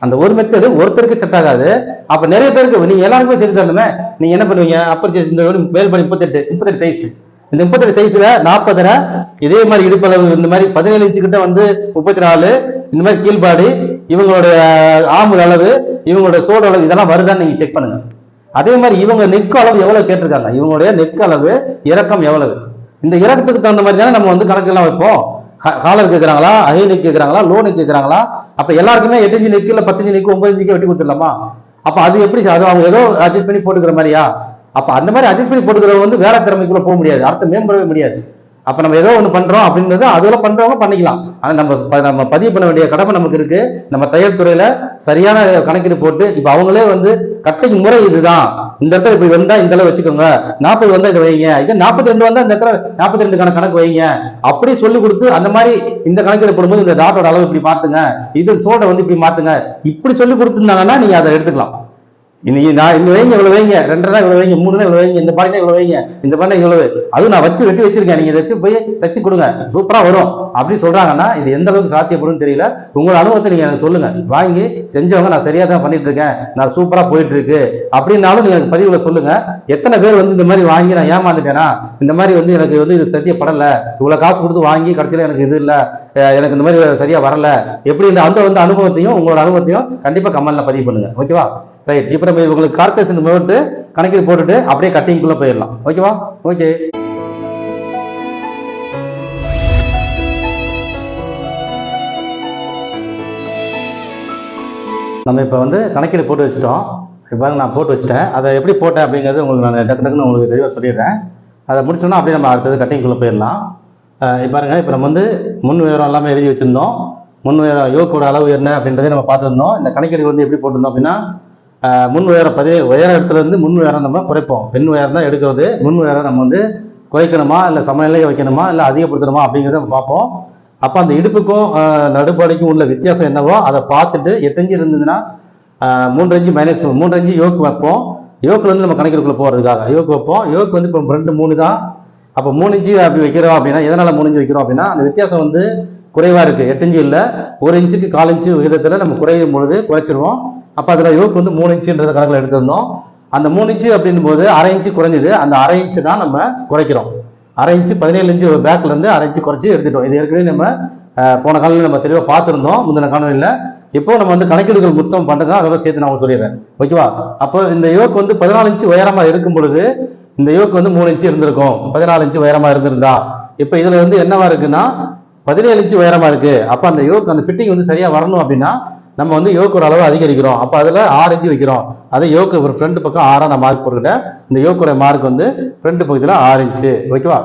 அந்த ஒரு மெத்தடு ஒருத்தருக்கு செட் ஆகாது. அப்ப நிறைய பேருக்கு நீங்க எல்லாருக்குமே செஞ்சு தரணுமே. நீங்க என்ன பண்ணுவீங்க? அப்பர் chest இந்த மேல் பண்ணி முப்பத்தெட்டு முப்பத்தெட்டு சைஸ் இந்த முப்பத்தெட்டு சைஸ்ல நாற்பதரை இதே மாதிரி இடுப்பளவு இந்த மாதிரி பதினேழு இன்ச்சு கிட்ட வந்து முப்பத்தி நாலு இந்த மாதிரி கீழ்பாடு இவங்களோட ஆம்பு அளவு இவங்களோட சோடு அளவு இதெல்லாம் வருதான்னு நீங்க செக் பண்ணுங்க. அதே மாதிரி இவங்க நெக் அளவு எவ்வளவு கேட்டிருக்காங்க? இவங்களுடைய நெக் அளவு இறக்கம் எவ்வளவு? இந்த இறக்கத்துக்கு தகுந்த மாதிரி தானே நம்ம வந்து கணக்கெல்லாம் வைப்போம். காலர் கேட்குறாங்களா? ஹை நெக் லோனு லோ நெக் அப்ப எல்லாருக்குமே எட்டு நெக்கு நெக் இல்ல பத்து இன்ச்சு ஒன்பது இன்ச்சு வெட்டி கொடுத்துடலாமா? அப்ப அது எப்படி அது அவங்க ஏதோ அட்ஜஸ்ட் பண்ணி போட்டுக்கிற மாதிரியா? அப்ப அந்த மாதிரி அட்ஜஸ்ட் பண்ணி போட்டுக்கிறவங்க வந்து வேற திறமைக்குள்ள போக முடியாது. அடுத்த மேம்படவே முடியாது. அப்போ நம்ம ஏதோ ஒன்று பண்ணுறோம் அப்படின்றது அதில் பண்ணுறவங்க பண்ணிக்கலாம். ஆனால் நம்ம நம்ம பதிவு பண்ண வேண்டிய கடமை நமக்கு இருக்குது நம்ம தையல் துறையில் சரியான கணக்கீடு போட்டு இப்போ அவங்களே வந்து கட்டைக்கு முறை இதுதான். இந்த இடத்துல இப்படி வந்தால் இந்த அளவு வச்சுக்கோங்க. நாற்பது வந்தால் இதை வைங்க. இது நாற்பத்தி ரெண்டு வந்தால் இந்த இடத்துல நாற்பத்தி ரெண்டு கணக்கு வைங்க. அப்படி சொல்லி கொடுத்து அந்த மாதிரி இந்த கணக்கீடு போடும்போது இந்த டாட்டோட அளவு இப்படி மாற்றுங்க இது சோடை வந்து இப்படி மாற்றுங்க இப்படி சொல்லி கொடுத்துருந்தாங்கன்னா நீங்கள் அதை எடுத்துக்கலாம். இன்னைக்கு நான் இங்க வைங்க இவ்வளவு வைங்க ரெண்டரை இவ்வளவு வைங்க மூணு இவ்வளவு வைங்க இந்த பானை இவ்வளவு வைங்க இந்த பானை இவ்வளவு. அதுவும் நான் வச்சு வெட்டி வச்சிருக்கேன். நீங்க இதை வச்சு போய் தச்சு கொடுங்க. சூப்பரா வரும். அப்படி சொல்றாங்கன்னா இது எந்த அளவுக்கு சாத்தியப்படும் தெரியல. உங்களோட அனுபவத்தை நீங்க எனக்கு சொல்லுங்க. வாங்கி செஞ்சவங்க நான் சரியா தான் பண்ணிட்டு இருக்கேன். நான் சூப்பரா போயிட்டு இருக்கு. அப்படின்னாலும் நீங்க எனக்கு பதிவுல சொல்லுங்க. எத்தனை பேர் வந்து இந்த மாதிரி வாங்கி நான் ஏமாந்துட்டேனா? இந்த மாதிரி வந்து எனக்கு வந்து இது சத்தியப்படல. இவ்வளவு காசு கொடுத்து வாங்கி கடைசியில எனக்கு இது இல்ல. எனக்கு இந்த மாதிரி சரியா வரல. எப்படி இந்த அந்த வந்து அனுபவத்தையும் உங்களோட அனுபவத்தையும் கண்டிப்பா கமல்ல பதிவு பண்ணுங்க. ஓகேவா ரைட் இப்போ நம்ம உங்களுக்கு கார்பரேஷன் போட்டு கணக்கில் போட்டுட்டு அப்படியே கட்டிங்குள்ளே போயிடலாம். ஓகேவா ஓகே நம்ம இப்போ வந்து கணக்கில் போட்டு வச்சுட்டோம். இப்போ நான் போட்டு வச்சுட்டேன். அதை எப்படி போட்டேன் அப்படிங்கிறது உங்களுக்கு நான் டக்கு டக்குன்னு உங்களுக்கு தெளிவாக சொல்லிடுறேன். அதை முடிச்சோன்னா அப்படியே நம்ம அடுத்தது கட்டிங்குள்ளே போயிடலாம். இப்போ பாருங்க இப்போ நம்ம வந்து முன் விவரம் எல்லாமே எழுதி வச்சுருந்தோம். முன் விவரம் யோகோட அளவு என்ன அப்படின்றதே நம்ம பார்த்துருந்தோம். இந்த கணக்கீடுகள் வந்து எப்படி போட்டிருந்தோம் அப்படின்னா முன் உயரம் பதிவு உயர இடத்துலேருந்து முன் உயரம் நம்ம குறைப்போம். பெண் உயரம் தான் எடுக்கிறது. முன் உயரம் நம்ம வந்து குறைக்கணுமா? இல்லை சமநிலையை வைக்கணுமா? இல்லை அதிகப்படுத்தணுமா? அப்படிங்கிறத நம்ம பார்ப்போம். அப்போ அந்த இடுப்புக்கும் அஹ், நடுப்படைக்கும் உள்ள வித்தியாசம் என்னவோ அதை பார்த்துட்டு எட்டஞ்சு இருந்ததுன்னா மூன்றஞ்சு மைனஸ் மூன்றஞ்சு யோக்கு வைப்போம். யோக்கில் வந்து நம்ம கணக்கிற்குள்ளே போகிறதுக்காக யோக்கு வைப்போம். யோக்கு வந்து இப்போ ரெண்டு மூணு தான். அப்போ மூணு இன்ச்சு அப்படி வைக்கிறோம் அப்படின்னா எதனால் மூணு இன்ச்சு வைக்கிறோம் அப்படின்னா அந்த வித்தியாசம் வந்து குறைவாக இருக்குது எட்டு இன்ச்சு இல்லை ஒரு இன்ச்சுக்கு கால் இன்ச்சு விகிதத்தில் நம்ம குறையும் பொழுது குறைச்சிருவோம். அப்போ அதில் யோக்கு வந்து மூணு இன்ச்சுன்றத கணக்கில் எடுத்திருந்தோம். அந்த மூணு இன்ச்சு அப்படின்னும் போது அரை இன்ச்சு குறைஞ்சது. அந்த அரை இன்ச்சு தான் நம்ம குறைக்கிறோம். அரை இன்ச்சு பதினேழு இன்ச்சு பேக்ல இருந்து அரை இன்ச்சு குறைச்சி எடுத்துட்டோம். இது ஏற்கனவே நம்ம போன காலையில் நம்ம தெளிவாக பார்த்துருந்தோம். முந்தின காணொலியில் இப்போ நம்ம வந்து கணக்கீடுகள் மொத்தம் பண்ணுறதா அதோட சேர்த்து நான் உங்களுக்கு சொல்லிடுறேன். ஓகேவா? அப்போ இந்த யோக் வந்து பதினாலு இன்ச்சு உயரமாக இருக்கும் பொழுது இந்த யோக் வந்து மூணு இன்ச்சு இருந்திருக்கும். பதினாலு இன்ச்சு உயரமாக இருந்திருந்தா. இப்போ இதில் வந்து என்னவா இருக்குன்னா பதினேழு இன்ச்சு உயரமா இருக்கு. அப்போ அந்த யோக் அந்த ஃபிட்டிங் வந்து சரியா வரணும் அப்படின்னா நம்ம வந்து யோக்கோட அளவு அதிகரிக்கிறோம். அப்போ அதில் ஆறு இன்ச்சு வைக்கிறோம். அதை யோக்கு ஒரு ஃப்ரண்ட் பக்கம் ஆறா நான் மார்க் போட்டுக்கிட்டேன் இந்த யோக்கோட மார்க் வந்து ஃப்ரண்ட் பகுதியில் ஆறு இன்ச்சு ஓகேவா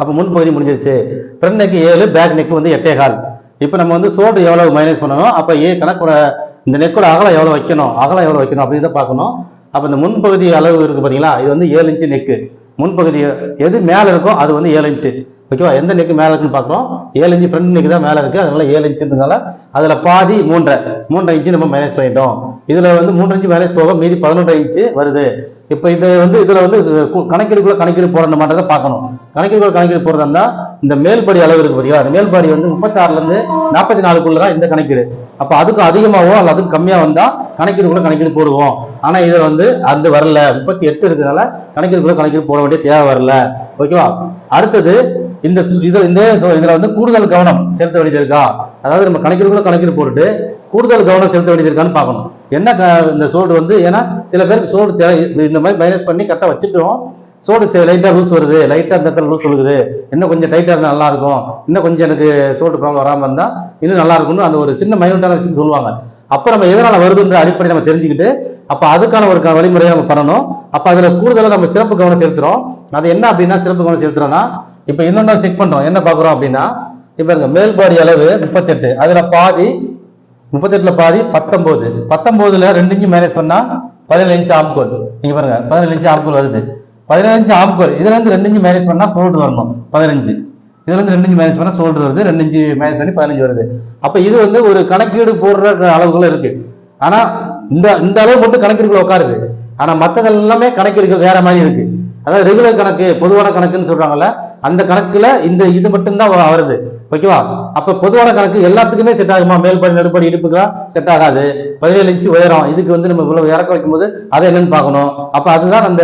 அப்போ முன் பகுதி முடிஞ்சிருச்சு. ஃப்ரண்ட் நெக் ஏழு பேக் நெக் வந்து எட்டே கால். இப்போ நம்ம வந்து சோடு எவ்வளவு மைனஸ் பண்ணணும்? அப்போ ஏ கணக்கோட இந்த நெக்கோட அகலம் எவ்வளோ வைக்கணும்? அகலம் எவ்வளோ வைக்கணும்? அப்படின்னு தான் பார்க்கணும். அப்போ இந்த முன்பகுதி அளவு இருக்கு பார்த்தீங்களா இது வந்து ஏழு இன்ச்சு நெக்கு முன்பகுதி எது மேலே இருக்கோ அது வந்து ஏழு இன்ச்சு ஓகேவா? எந்த நெக்கு மேலே இருக்குன்னு பார்க்குறோம். ஏழு இன்ச்சு ஃப்ரண்ட் நெக்கு தான் மேலே இருக்குது அதனால ஏழு இன்ச்சுன்றதுனால அதில் பாதி மூன்றரை. மூன்றரை இன்ச்சு நம்ம மைனஸ் பண்ணிட்டோம். இதில் வந்து மூன்றரை இன்ச்சு மைனஸ் போக மீதி பதினொன்றரை இன்ச்சு வருது. இப்போ இது வந்து இதில் வந்து கணக்கெடுக்குள்ள கணக்கீடுக்குள்ள போடணுமான்றதை பார்க்கணும். கணக்கெடுக்குள்ள கணக்கீடு போடுறதா இந்த மேல்படி அளவு இருக்கு பார்த்தீங்களா அந்த மேல்படி வந்து முப்பத்தாறுலேருந்து நாற்பத்தி நாலுக்குள்ள தான் இந்த கணக்கீடு. அப்போ அதுக்கு அதிகமாகவோ அல்லது அதுக்கு கம்மியாக வந்தால் கணக்கீடுக்குள்ள கணக்கீடு போடுவோம். ஆனால் இதில் வந்து அது வரல. முப்பத்தி எட்டு இருக்கிறதுனால கணக்கீடுக்குள்ள கணக்கீடு போட வேண்டிய தேவை வரல. ஓகேவா? அடுத்தது இந்த இதில் இந்த இதில் வந்து கூடுதல் கவனம் செலுத்த வேண்டியது இருக்கா அதாவது நம்ம கணக்கிற்குள்ள கணக்கில் போட்டுட்டு கூடுதல் கவனம் செலுத்த வேண்டியது இருக்கான்னு பார்க்கணும். என்ன க- இந்த சோடு வந்து ஏன்னா சில பேருக்கு சோடு தேவை இந்த மாதிரி மைனஸ் பண்ணி கரெக்டாக வச்சுட்டோம். சோடு லைட்டாக லூஸ் வருது. லைட்டாக இந்த இடத்துல லூஸ் விழுகுது இன்னும் கொஞ்சம் டைட்டாக இருந்தால் நல்லா இருக்கும். இன்னும் கொஞ்சம் எனக்கு சோடு ப்ராப்ளம் வராமல் இருந்தால் இன்னும் நல்லா இருக்கும்னு அந்த ஒரு சின்ன மைனூட்டான விஷயம் சொல்லுவாங்க. அப்போ நம்ம எதனால் வருதுன்ற அடிப்படை நம்ம தெரிஞ்சுக்கிட்டு அப்போ அதுக்கான ஒரு க- வழிமுறையை நம்ம பண்ணணும். அப்போ அதில் கூடுதலாக நம்ம சிறப்பு கவனம் செலுத்துகிறோம் அது என்ன அப்படின்னா சிறப்பு கவனம் செலுத்துகிறோன்னா இப்ப இன்னொன்று செக் பண்றோம். என்ன பாக்குறோம் அப்படின்னா இப்ப மேல் மேல்பாடி அளவு முப்பத்தெட்டு. அதுல பாதி முப்பத்தெட்டுல பாதி பத்தொன்பது. பத்தொன்பதுல ரெண்டு இன்ச்சு மேனேஜ் பண்ணா பதினேழு இன்ச்சு ஆம்கோல் நீங்க பாருங்க பதினேழு இன்ச்சு ஆம்கோல் வருது. பதினேழு இன்ச்சு ஆம்கோல் இதுல இருந்து ரெண்டு இன்ச்சு மேனேஜ் பண்ணா சோல்டர் வரணும் பதினஞ்சு இதுல இருந்து ரெண்டு இன்ச்சு மேனேஜ் பண்ணா சோல்டர் வருது ரெண்டு இன்ச்சு மேனேஜ் பண்ணி பதினஞ்சு வருது. அப்ப இது வந்து ஒரு கணக்கீடு போடுற அளவுகளும் அளவுகள் இருக்கு. ஆனா இந்த இந்த அளவு மட்டும் கணக்கீடுக்குள்ள உட்காருது. ஆனா மற்றது எல்லாமே கணக்கீடுகள் வேற மாதிரி இருக்கு. அதாவது ரெகுலர் கணக்கு பொதுவான கணக்குன்னு சொல்றாங்கல்ல அந்த கணக்குல இந்த இது மட்டும்தான் வருது. ஓகேவா? அப்ப பொதுவான கணக்கு எல்லாத்துக்குமே செட் ஆகுமா? மேல்படி நடுப்படி இடுப்புக்கெல்லாம் செட் ஆகாது. பதினேழு இன்ச்சு உயரம். இதுக்கு வந்து நம்ம இவ்வளவு இறக்க வைக்கும்போது அதை என்னன்னு பார்க்கணும். அப்ப அதுதான் அந்த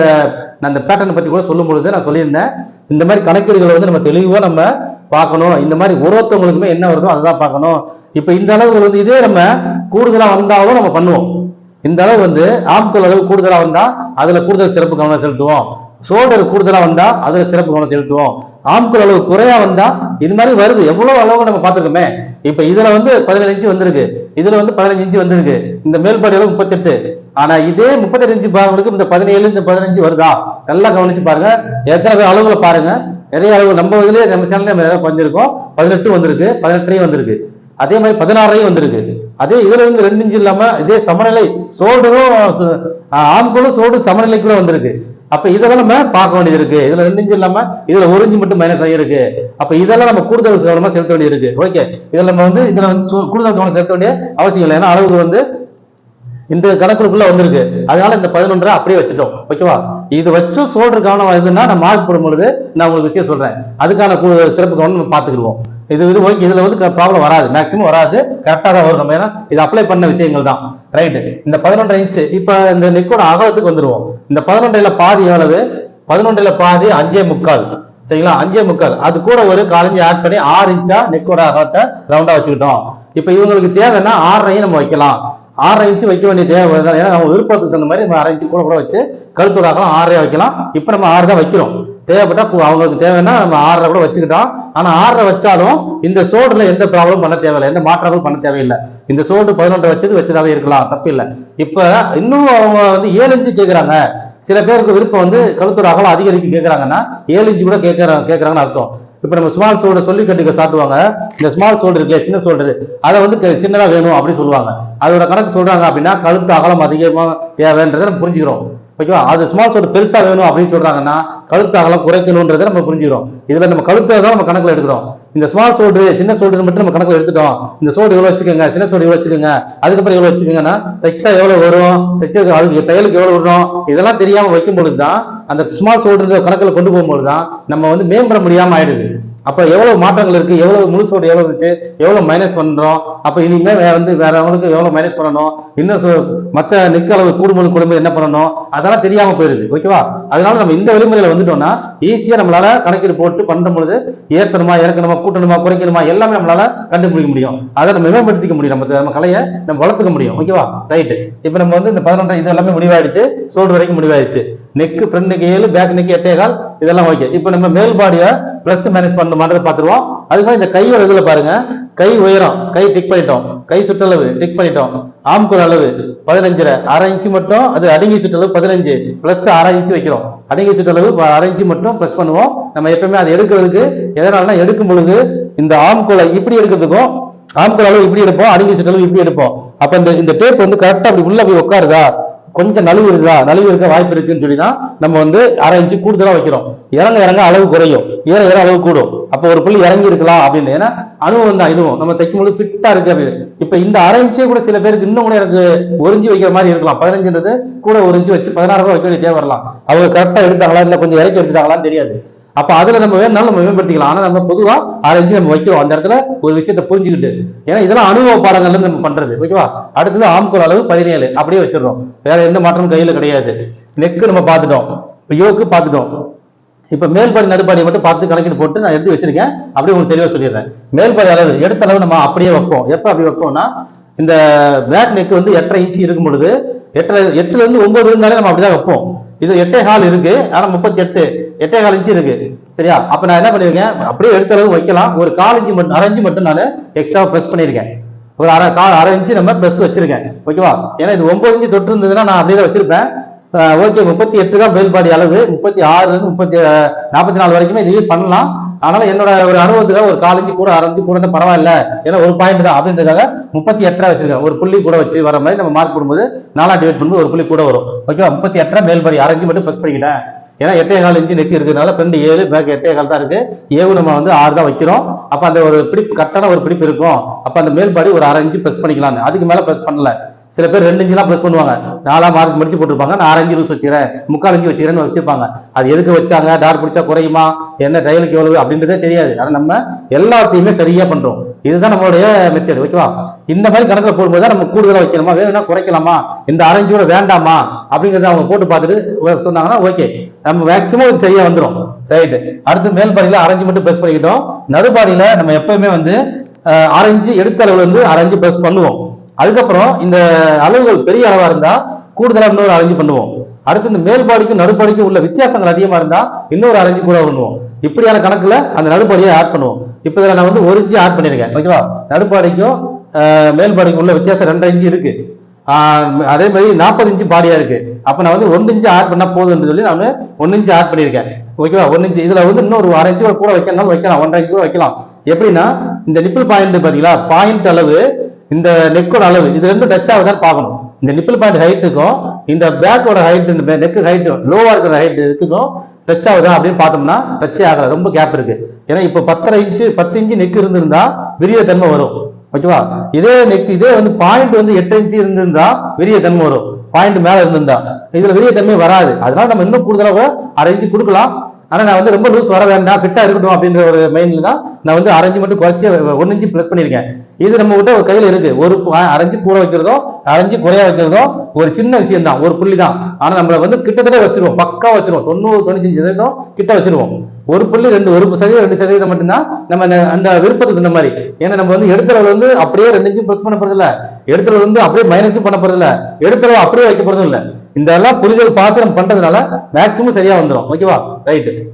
நான் அந்த பேட்டர்னை பத்தி கூட சொல்லும் பொழுது நான் சொல்லியிருந்தேன். இந்த மாதிரி கணக்கீடுகளை வந்து நம்ம தெளிவா நம்ம பார்க்கணும். இந்த மாதிரி ஒரு ஒருத்தவங்களுக்குமே என்ன வருதோ அதுதான் பார்க்கணும். இப்ப இந்த அளவுகள் வந்து இதே நம்ம கூடுதலா வந்தாலும் நம்ம பண்ணுவோம். இந்த அளவு வந்து ஆட்கள் அளவு கூடுதலா வந்தா அதுல கூடுதல் சிறப்பு கவனம் செலுத்துவோம். சோல்டர் கூடுதலா வந்தா அதுல சிறப்பு கவனம் செலுத்துவோம். ஆம்குள் அளவு குறையா வந்தா இது மாதிரி வருது. எவ்வளவு அளவு நம்ம பார்த்துருக்கோமே? இப்ப இதுல வந்து பதினேழு இன்ச்சு வந்திருக்கு. இதுல வந்து பதினஞ்சு இன்ச்சு வந்திருக்கு. இந்த மேல்பாடி அளவு முப்பத்தெட்டு. ஆனா இதே முப்பத்தெட்டு இன்ச்சு பாகங்களுக்கு இந்த பதினேழு இந்த பதினஞ்சு வருதா? நல்லா கவனிச்சு பாருங்க. எத்தனை பேர் அளவுகளை பாருங்க. நிறைய அளவு நம்ம இதுலயே நம்ம சேனல்ல நம்ம நிறைய பதினெட்டு வந்திருக்கு பதினெட்டையும் வந்திருக்கு. அதே மாதிரி பதினாறையும் வந்திருக்கு. அதே இதுல இருந்து ரெண்டு இன்ச்சு இல்லாம இதே சமநிலை சோல்டரும் ஆம்கோலும் சோல்டரும் சமநிலைக்குள்ள வந்திருக்கு. அப்ப இதெல்லாம் நம்ம பார்க்க வேண்டியது இருக்கு இதுல ரெண்டு இல்லாம இதுல ஒரு இன்ச்சு மட்டும் மைனஸ் ஆகியிருக்கு அப்ப இதெல்லாம் நம்ம கூடுதல் கவனமா செலுத்த வேண்டியது இருக்கு ஓகே இதுல நம்ம வந்து இதுல வந்து சு- கூடுதல் கவனம் செலுத்த வேண்டிய அவசியம் இல்லை. ஏன்னா அளவுக்கு வந்து இந்த கணக்குக்குள்ள வந்திருக்கு. அதனால இந்த பதினொன்றரை அப்படியே வச்சுட்டோம். ஓகேவா இது வச்சும் சோல்டர் கவனம் வருதுன்னா நான் மார்க் போடும் பொழுது நான் உங்களுக்கு விஷயம் சொல்றேன். அதுக்கான சிறப்பு கவனம் நம்ம பார்த்துக்கிடுவோம். இது இது ஓகே இதுல வந்து ப்ராப்ளம் வராது. மேக்ஸிமம் வராது. கரெக்டாக தான் வரும் நம்ம. ஏன்னா இது அப்ளை பண்ண விஷயங்கள் தான். ரைட்டு இந்த பதினொன்றரை இன்ச்சு இப்போ இந்த நெக்கோட அகலத்துக்கு வந்துருவோம். இந்த பதினொன்றையில பாதி எவ்வளவு? பதினொன்றையில பாதி அஞ்சே முக்கால். சரிங்களா? அஞ்சே முக்கால். அது கூட ஒரு காலஞ்சி ஆட் பண்ணி ஆறு இன்ச்சா நெக்கோட அகலத்தை ரவுண்டா வச்சுக்கிட்டோம். இப்ப இவங்களுக்கு தேவைன்னா ஆறரையும் நம்ம வைக்கலாம். ஆறரை இன்ச்சு வைக்க வேண்டிய தேவை வருது ஏன்னா நம்ம விருப்பத்துக்கு தகுந்த மாதிரி நம்ம அரை இன்ச்சு கூட கூட வச்சு கழுத்தூர் ஆக்கலாம் ஆறரை வைக்கலாம். இப்போ நம்ம ஆறு தான் வைக்கிறோம். தேவைப்பட்டா அவங்களுக்கு தேவைன்னா நம்ம ஆறரை கூட வச்சுக்கிட்டோம் ஆனால் ஆறரை வச்சாலும் இந்த சோடுல எந்த ப்ராப்ளம் பண்ண தேவையில்லை. எந்த மாற்றங்களும் பண்ண தேவையில்லை. இந்த சோடு பதினொன்று வச்சது வச்சதாவே இருக்கலாம். தப்பு இல்லை இப்போ இன்னும் அவங்க வந்து ஏழு இன்ச்சு கேட்குறாங்க சில பேருக்கு விருப்பம் வந்து கழுத்தூர் அகலம் அதிகரிக்க கேட்குறாங்கன்னா ஏழு இன்ச்சு கூட கேட்குறாங்க கேட்குறாங்கன்னு அர்த்தம். இப்ப நம்ம ஸ்மால் சோல்டர் சொல்லி கட்டுக்க சாட்டுவாங்க இந்த ஸ்மால் சோல்டர் இருக்கே சின்ன சோல்டர் அதை வந்து சின்னதாக சின்னதா வேணும் அப்படின்னு சொல்லுவாங்க. அதோட கணக்கு சொல்றாங்க அப்படின்னா கழுத்து அகலம் அதிகமா தேவைன்றதை நம்ம புரிஞ்சுக்கிறோம். ஓகேவா? அது ஸ்மால் சோல்டர் பெருசா வேணும் அப்படின்னு சொல்றாங்கன்னா கழுத்து அகலம் குறைக்கணுன்றதை நம்ம புரிஞ்சுக்கிறோம். இதுல நம்ம கழுத்தை தான் நம்ம கணக்குல எடுக்கிறோம். இந்த ஸ்மால் சோல்டர் சின்ன சோல்டர் மட்டும் நம்ம கணக்கில் எடுத்துட்டோம். இந்த சோல்டு எவ்வளோ வச்சுக்கோங்க சின்ன சோல்டு எவ்வளோ வச்சுக்கோங்க அதுக்கப்புறம் எவ்வளோ வச்சுக்கோங்கன்னா தைச்சா எவ்வளோ வரும் தைச்சது அதுக்கு தையலுக்கு எவ்வளோ வரும் இதெல்லாம் தெரியாமல் வைக்கும் பொழுது தான் அந்த ஸ்மால் சோல்டர் கணக்கில் கொண்டு போகும்போது தான் நம்ம வந்து மேம்பட முடியாமல் ஆயிடுது. அப்ப எவ்வளவு மாற்றங்கள் இருக்கு? எவ்வளவு முழு சோடு எவ்வளவு இருந்துச்சு? எவ்வளவு மைனஸ் பண்றோம்? அப்ப இனிமே வேற வந்து வேறவங்களுக்கு எவ்வளவு மைனஸ் பண்ணணும்? இன்னும் மத்த நிக்க அளவு கூடுமொழி குடும்பம் என்ன பண்ணணும்? அதெல்லாம் தெரியாம போயிடுது ஓகேவா அதனால நம்ம இந்த வழிமுறையில வந்துட்டோம்னா ஈஸியா நம்மளால கணக்கீடு போட்டு பண்ணும் பொழுது ஏத்தணுமா இறக்கணுமா கூட்டணுமா குறைக்கணுமா எல்லாமே நம்மளால கண்டுபிடிக்க முடியும். அதை நம்ம மேம்படுத்திக்க முடியும். நம்ம நம்ம கலையை நம்ம வளர்த்துக்க முடியும். ஓகேவா ரைட்டு இப்ப நம்ம வந்து இந்த பதினொன்றாம் இது எல்லாமே முடிவாயிடுச்சு. சோல்டு வரைக்கும் முடிவாயிடுச்சு. நெக்கு ஃப்ரண்ட் நெக் ஏழு பேக் நெக் எட்டே கால் இதெல்லாம் ஓகே இப்போ நம்ம மேல் பாடியை ப்ளஸ் மேனேஜ் பண்ண மாட்டதை பார்த்துருவோம். அதுக்கு மாதிரி இந்த கையோட இதில் பாருங்க. கை உயரம் கை டிக் பண்ணிட்டோம். கை சுற்றளவு டிக் பண்ணிட்டோம். ஆம்கோல் அளவு பதினஞ்சரை அரை இன்ச்சு மட்டும் அது அடங்கி சுற்றளவு பதினஞ்சு பிளஸ் அரை இன்ச்சு வைக்கிறோம். அடங்கி சுற்றளவு அரை இன்ச்சு மட்டும் ப்ளஸ் பண்ணுவோம். நம்ம எப்பவுமே அதை எடுக்கிறதுக்கு எதனாலனா எடுக்கும் பொழுது இந்த ஆம்குலை இப்படி எடுக்கிறதுக்கும் ஆம்கோல் அளவு இப்படி எடுப்போம் அடங்கி சுற்றளவு இப்படி எடுப்போம். அப்ப இந்த இந்த டேப் வந்து கரெக்டா அப்படி உள்ள போய் உட்காருதா? கொஞ்சம் நழுவு இருக்குதா? நழுவு இருக்க வாய்ப்பு இருக்குன்னு சொல்லி தான் நம்ம வந்து அரை இன்ச்சு கூடுதலாக வைக்கிறோம். இறங்க இறங்க அளவு குறையும். ஏற ஏற அளவு கூடும். அப்போ ஒரு புள்ளி இறங்கி இருக்கலாம் அப்படின்னு. ஏன்னா அனுபவம் தான் இதுவும். நம்ம தைக்கும் போது ஃபிட்டாக இருக்கு அப்படின்னு இப்போ இந்த அரை இன்ச்சே கூட சில பேருக்கு இன்னும் கூட எனக்கு ஒரு இன்ச்சு வைக்கிற மாதிரி இருக்கலாம். பதினஞ்சுன்றது கூட ஒரு இன்ச்சு வச்சு பதினாறு கூட வைக்க வேண்டிய தேவை வரலாம். அவங்க கரெக்டாக எடுத்தாங்களா? இல்லை கொஞ்சம் இறக்கி எடுத்தாங்களான்னு தெரியாது. அப்ப அதுல நம்ம வேணாலும் நம்ம மேம்படுத்திக்கலாம். ஆனா நம்ம பொதுவா ஆராய்ச்சி நம்ம வைக்கிறோம். அந்த இடத்துல ஒரு விஷயத்தை புரிஞ்சுக்கிட்டு. ஏன்னா இதெல்லாம் அனுபவ பாடங்கள்ல நம்ம பண்றது. ஓகேவா அடுத்தது ஆம்கோல் அளவு பதினேழு. அப்படியே வச்சிடறோம். வேற எந்த மாற்றமும் கையில கிடையாது. நெக்கு நம்ம பார்த்துட்டோம். யோக்கு பார்த்துட்டோம். இப்ப மேல்பாடி நடுப்பாடியை மட்டும் பார்த்து கணக்கிட்டு போட்டு நான் எடுத்து வச்சிருக்கேன். அப்படியே உங்களுக்கு தெளிவா சொல்லிடுறேன். மேல்பாடி அளவு எடுத்த அளவு நம்ம அப்படியே வைப்போம். எப்ப அப்படி வைப்போம்னா இந்த பேக் நெக் வந்து எட்டரை இன்ச்சு இருக்கும் பொழுது எட்டரை எட்டுல இருந்து ஒன்பது இருந்தாலே நம்ம அப்படிதான் வைப்போம். இது எட்டே கால் இருக்கு. ஆனா முப்பத்தி எட்டு. எட்டே கால் இன்ச்சு இருக்கு. சரியா? அப்ப நான் என்ன பண்ணிருக்கேன்? அப்படியே எடுத்த அளவு வைக்கலாம். ஒரு கால் இன்ச்சு மட்டும் அரை இன்ச்சு மட்டும் நான் எக்ஸ்ட்ரா ப்ரெஸ் பண்ணியிருக்கேன் ஒரு அரை கால் அரை இன்ச்சு நம்ம ப்ரெஸ் வச்சிருக்கேன். ஓகேவா ஏன்னா இது ஒன்பது இன்ச்சு தொட்டு இருந்ததுன்னா நான் அப்படியே தான் வச்சிருப்பேன். ஓகே முப்பத்தி எட்டு தான் மேல்பாடி அளவு. முப்பத்தி ஆறு முப்பத்தி நாற்பத்தி நாலு வரைக்குமே இதுவே பண்ணலாம். அதனால என்னோட ஒரு அனுபவத்துக்காக ஒரு கால் கூட அரைஞ்சு கூட இருந்தால் பரவாயில்ல. ஏன்னா ஒரு பாயிண்ட் தான். அப்படின்றதுக்காக முப்பத்தி எட்டரை வச்சிருக்கேன். ஒரு புள்ளி கூட வச்சு வர மாதிரி நம்ம மார்க் போடும்போது நாலா டிவைட் பண்ணும்போது ஒரு புள்ளி கூட வரும். ஓகேவா முப்பத்தி எட்டரை மேல் அரைஞ்சு மட்டும் ப்ரெஸ் பண்ணிக்கிட்டேன். ஏன்னா எட்டே கால் இன்ச்சு நெட்டி இருக்கிறதுனால ஃப்ரெண்டு ஏழு பேக் எட்டே கால் தான் இருக்கு. ஏவு நம்ம வந்து ஆறு தான் வைக்கிறோம். அப்போ அந்த ஒரு பிடிப்பு கரெக்டான ஒரு பிடிப்பு இருக்கும். அப்போ அந்த மேல் பாடி ஒரு அரை இன்ச்சு ப்ரெஸ் பண்ணிக்கலாம் அதுக்கு மேலே ப்ரெஸ் பண்ணல. சில பேர் ரெண்டு இன்ச்சுலாம் ப்ரெஸ் பண்ணுவாங்க. நாலா மார்க் முடிச்சு போட்டிருப்பாங்க. நான் அரைஞ்சு இன்ச்சு லூஸ் வச்சுக்கிறேன். முக்கால் இன்ச்சு வச்சுக்கிறேன்னு வச்சிருப்பாங்க. அது எதுக்கு வச்சாங்க? டார் பிடிச்சா குறையுமா? என்ன டைலுக்கு எவ்வளவு? அப்படின்றதே தெரியாது. ஆனால் நம்ம எல்லாத்தையுமே சரியாக பண்ணுறோம் இதுதான் நம்மளுடைய மெத்தட் ஓகேவா இந்த மாதிரி கணக்கில் போடும்போது தான் நம்ம கூடுதலாக வைக்கணுமா? வேணும்னா குறைக்கலாமா? இந்த அரைஞ்சோட வேண்டாமா? அப்படிங்கிறத அவங்க போட்டு பார்த்துட்டு சொன்னாங்கன்னா ஓகே நம்ம மேக்சிமம் இது செய்ய வந்துடும் ரைட்டு அடுத்து மேல் பாடியில் அரைஞ்சு மட்டும் ப்ரெஸ் பண்ணிக்கிட்டோம். நடுபாடியில் நம்ம எப்பயுமே வந்து ஆரஞ்சு அரைஞ்சு எடுத்த அளவில் வந்து அரைஞ்சு ப்ரெஸ் பண்ணுவோம். அதுக்கப்புறம் இந்த அளவுகள் பெரிய அளவாக இருந்தால் கூடுதலாக இன்னொரு அரைஞ்சு பண்ணுவோம். அடுத்து இந்த மேல் பாடிக்கும் நடுப்பாடிக்கும் உள்ள வித்தியாசங்கள் அதிகமாக இருந்தால் இன்னொரு அரைஞ்சு கூட பண்ணுவோம். இப்படியான கணக்கில் அந்த நடுப்பாடியை ஆட் பண்ணுவோம். இப்போ இதில் நான் வந்து ஒரு இன்ச்சு ஆட் பண்ணியிருக்கேன். ஓகேவா நடுப்பாடிக்கும் மேல்பாடிக்கும் உள்ள வித்தியாசம் ரெண்டு இன்ச்சு இருக்குது அதே மாதிரி நாற்பது இன்ச்சு பாடியா இருக்கு. அப்ப நான் வந்து ஒன்று இன்ச்சு ஆட் பண்ணா போதும்னு சொல்லி நான் ஒன்று இன்ச்சு ஆட் பண்ணியிருக்கேன். ஓகேவா ஒன்று இன்ச்சு. இதுல வந்து இன்னொரு அரை இன்ச்சு கூட வைக்கணும் வைக்கலாம். ஒன்றரை இன்ச்சு கூட வைக்கலாம். எப்படின்னா இந்த நிப்பிள் பாயிண்ட் பாத்தீங்களா பாயிண்ட் அளவு இந்த நெக்கோட அளவு இது ரெண்டும் டச் ஆகுதான்னு பார்க்கணும். இந்த நிப்பிள் பாயிண்ட் ஹைட்டுக்கும் இந்த பேக்கோட ஹைட் இந்த நெக்கு ஹைட் லோவா இருக்கிற ஹைட் இதுக்கும் டச் ஆகுதா அப்படின்னு பார்த்தோம்னா டச்சே ஆகல. ரொம்ப கேப் இருக்கு. ஏன்னா இப்போ பத்தரை இன்ச்சு பத்து இன்ச்சு நெக் இருந்திருந்தா விரிய தன்மை வரும். ஓகேவா? இதே நெக் இதே வந்து பாயிண்ட் வந்து எட்டு இன்ச்சு இருந்திருந்தா விரிய தன்மை வரும். பாயிண்ட் மேல இருந்திருந்தா. இதுல விரிய தன்மை வராது. அதனால நம்ம இன்னும் கூடுதலாக அரை இன்ச்சு கொடுக்கலாம். ஆனா நான் வந்து ரொம்ப லூஸ் வர வேண்டாம். ஃபிட்டா இருக்கட்டும் அப்படின்ற ஒரு மைண்ட்ல தான் நான் வந்து அரைஞ்சு மட்டும் குறைச்சி ஒன்னு இன்ச்சு ப்ளஸ் பண்ணியிருக்கேன். இது நம்ம கிட்ட ஒரு கையில இருக்கு. ஒரு அரைஞ்சு கூட வைக்கிறதோ அரைஞ்சு குறையா வைக்கிறதோ ஒரு சின்ன விஷயம் தான் ஒரு புள்ளி தான் ஆனா நம்மள வந்து கிட்டத்தட்ட வச்சிருவோம். பக்கா வச்சிருவோம். தொண்ணூறு தொண்ணூத்தஞ்சு சதவீதம் கிட்ட வச்சிருவோம். ஒரு புள்ளி ரெண்டு ஒரு சதவீதம் ரெண்டு சதவீதம் மட்டும்தான் நம்ம அந்த- அந்த விருப்பத்துக்கு இந்த மாதிரி. ஏன்னா நம்ம வந்து எடுத்துறதுல வந்து அப்படியே ரெண்டு இன்ச்சு ப்ளஸ் பண்ண போறது இல்ல வந்து அப்படியே மைனஸும் பண்ண போறது இல்ல அப்படியே வைக்க போறதும் இல்ல இந்த எல்லாம் புரிதல் பார்த்து நம்ம பண்றதுனால மேக்சிமம் சரியா வந்துடும் ஓகேவா ரைட்டு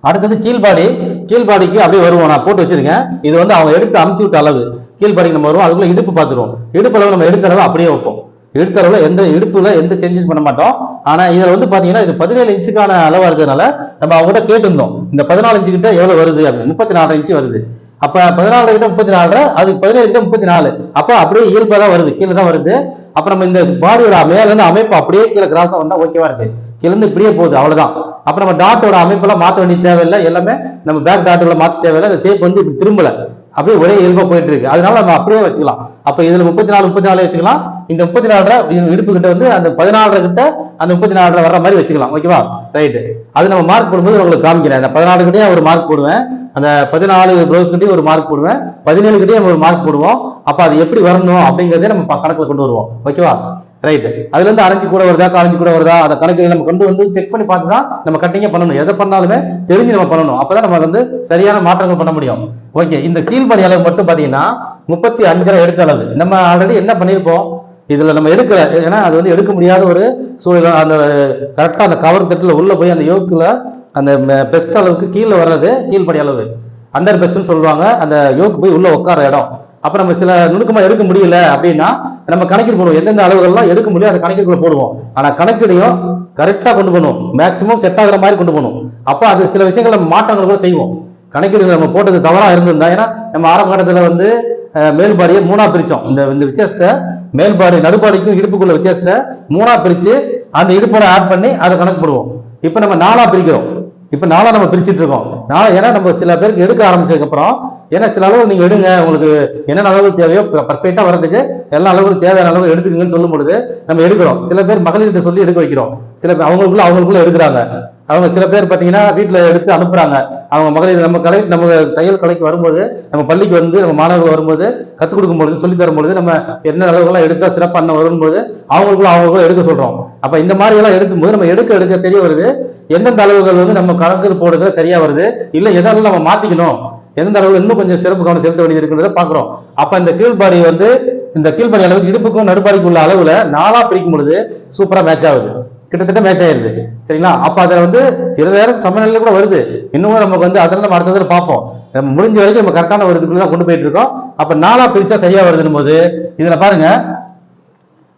அடுத்தது கீழ்பாடி கீழ்பாடிக்கு அப்படியே வருவோம். நான் போட்டு வச்சிருக்கேன். இது வந்து அவங்க எடுத்து அமுச்சு விட்ட அளவு. கீழ்பாடிக்கு நம்ம வருவோம். அதுக்குள்ள இடுப்பு பார்த்துருவோம் இடுப்பு அளவு நம்ம எடுத்த அளவு அப்படியே வைப்போம். எடுத்த அளவுல எந்த இடுப்புல எந்த சேஞ்சஸ் பண்ண மாட்டோம். ஆனா இதுல வந்து பாத்தீங்கன்னா இது பதினேழு இன்ச்சுக்கான அளவா இருக்கிறதுனால நம்ம அவங்ககிட்ட கேட்டிருந்தோம். இந்த பதினாலு இன்ச்சு கிட்ட எவ்வளவு வருது அப்படின்னு. முப்பத்தி நாலு இன்ச்சு வருது. அப்ப பதினாலு கிட்ட முப்பத்தி நாலு அது பதினேழு கிட்ட முப்பத்தி நாலு அப்ப அப்படியே இயல்பா தான் வருது. கீழே தான் வருது. அப்ப நம்ம இந்த பாடியோட மேல இருந்து அமைப்பு அப்படியே கீழே கிராஸா வந்தா ஓகேவா இருக்கு. கீழே இருந்து இப்படியே போகுது. அவ்வளவுதான். அப்புறம் நம்ம டாட்டோட அமைப்பெல்லாம் மாற்ற வேண்டிய தேவையில்லை. எல்லாமே நம்ம பேக் டாட்டோட மாற்ற தேவையில்லை. அந்த ஷேப் வந்து இப்படி திரும்பல. அப்படியே ஒரே இயல்பாக போயிட்டு இருக்கு அதனால நம்ம அப்படியே வச்சுக்கலாம். அப்போ இதில் முப்பத்தி நாலு முப்பத்தி நாலு வச்சுக்கலாம். இந்த முப்பத்தி நாலரை இடுப்பு கிட்ட வந்து அந்த பதினாலரை கிட்ட அந்த முப்பத்தி நாலரை வர்ற மாதிரி வச்சுக்கலாம். ஓகேவா ரைட்டு அது நம்ம மார்க் போடும்போது உங்களுக்கு காமிக்கிறேன். அந்த பதினாலு கிட்டே ஒரு மார்க் போடுவேன். அந்த பதினாலு ப்ளவுஸ் கிட்டே ஒரு மார்க் போடுவேன். பதினேழு கிட்டே ஒரு மார்க் போடுவோம். அப்போ அது எப்படி வரணும் அப்படிங்கிறதே நம்ம கணக்கில் கொண்டு வருவோம். ஓகேவா ரைட் அதுல இருந்து அரைஞ்சு கூட வருதா காரஞ்சு கூட வருதா? அந்த கணக்கு நம்ம கொண்டு வந்து செக் பண்ணி பார்த்து தான் நம்ம கட்டிங்க பண்ணணும். எதை பண்ணாலுமே தெரிஞ்சு நம்ம பண்ணணும். அப்பதான் நம்ம வந்து சரியான மாற்றங்கள் பண்ண முடியும். ஓகே இந்த கீழ்படி அளவு மட்டும் பாத்தீங்கன்னா முப்பத்தி அஞ்சரை எடுத்த அளவு. நம்ம ஆல்ரெடி என்ன பண்ணியிருப்போம்? இதுல நம்ம எடுக்கல. ஏன்னா அது வந்து எடுக்க முடியாத ஒரு சூழல் அந்த கரெக்டா அந்த கவர் தட்டுல உள்ள போய் அந்த யோக்குல அந்த பெஸ்ட் அளவுக்கு கீழே வர்றது கீழ்படி அளவு. அண்டர் பெஸ்ட்னு சொல்லுவாங்க. அந்த யோக்கு போய் உள்ள உட்கார இடம். அப்ப நம்ம சில நுணுக்கமா எடுக்க முடியல அப்படின்னா நம்ம கணக்கில் போடுவோம். எந்தெந்த அளவுகள்லாம் எடுக்க முடியும் அதை கணக்கிற்குள்ள போடுவோம். ஆனா கணக்கிலையும் கரெக்டா கொண்டு போகணும். மேக்சிமம் செட் ஆகிற மாதிரி கொண்டு போகணும். அப்ப அது சில விஷயங்கள் நம்ம மாற்றங்கள் கூட செய்வோம். கணக்கீடு நம்ம போட்டது தவறா இருந்திருந்தா ஏன்னா நம்ம ஆரம்ப கட்டத்துல வந்து மேல்பாடியை மூணா பிரிச்சோம். இந்த இந்த வித்தியாசத்தை மேல்பாடி நடுப்பாடிக்கும் இடுப்புக்குள்ள வித்தியாசத்தை மூணா பிரிச்சு அந்த இடுப்போட ஆட் பண்ணி அதை கணக்கு போடுவோம் இப்ப நம்ம நாலா பிரிக்கிறோம். இப்ப நாளா நம்ம பிரிச்சுட்டு இருக்கோம். நாளா ஏன்னா நம்ம சில பேருக்கு எடுக்க ஆரம்பிச்சதுக்கு அப்புறம் ஏன்னா சில அளவு நீங்கள் எடுங்க உங்களுக்கு என்னென்ன அளவு தேவையோ பர்ஃபெக்டாக வர்றதுக்கு எல்லா அளவுக்கு தேவையான அளவு எடுத்துக்கங்கன்னு சொல்லும் பொழுது நம்ம எடுக்கிறோம். சில பேர் மகளிர்கிட்ட சொல்லி எடுக்க வைக்கிறோம். சில பேர் அவங்களுக்குள்ள அவங்களுக்குள்ள எடுக்கிறாங்க. அவங்க சில பேர் பார்த்தீங்கன்னா வீட்டில் எடுத்து அனுப்புறாங்க. அவங்க மகளிர் நம்ம கலை நம்ம தையல் கலைக்கு வரும்போது நம்ம பள்ளிக்கு வந்து நம்ம மாணவர்கள் வரும்போது கற்றுக் கொடுக்கும்பொழுது சொல்லி தரும்பொழுது நம்ம என்ன அளவுகள்லாம் எடுத்தா சிறப்பான வரும்போது அவங்களுக்குள்ள அவங்களுக்குள்ள எடுக்க சொல்கிறோம் அப்போ இந்த மாதிரி எல்லாம் எடுக்கும்போது நம்ம எடுக்க எடுக்க தெரிய வருது. எந்தெந்த அளவுகள் வந்து நம்ம கணக்கு போடுறதுல சரியா வருது? இல்லை எதாவது நம்ம மாத்திக்கணும்? எந்த அளவில் இன்னும் கொஞ்சம் சிறப்பு கவனம் செலுத்த வேண்டியது இருக்குன்றத பார்க்குறோம். அப்போ இந்த கீழ்பாடி வந்து இந்த கீழ்பாடி அளவுக்கு இடுப்புக்கும் நடுப்பாடிக்கும் உள்ள அளவில் நாலா பிரிக்கும் பொழுது சூப்பராக மேட்ச் ஆகுது. கிட்டத்தட்ட மேட்ச் ஆயிருது. சரிங்களா? அப்போ அதில் வந்து சில நேரம் சமநிலையில் கூட வருது. இன்னமும் நமக்கு வந்து அதில் நம்ம அடுத்ததில் பார்ப்போம். நம்ம முடிஞ்ச வரைக்கும் நம்ம கரெக்டான ஒரு இதுக்குள்ள தான் கொண்டு போயிட்டு இருக்கோம். அப்போ நாலா பிரிச்சா சரியாக வருதுன்னு போது இதில் பாருங்க.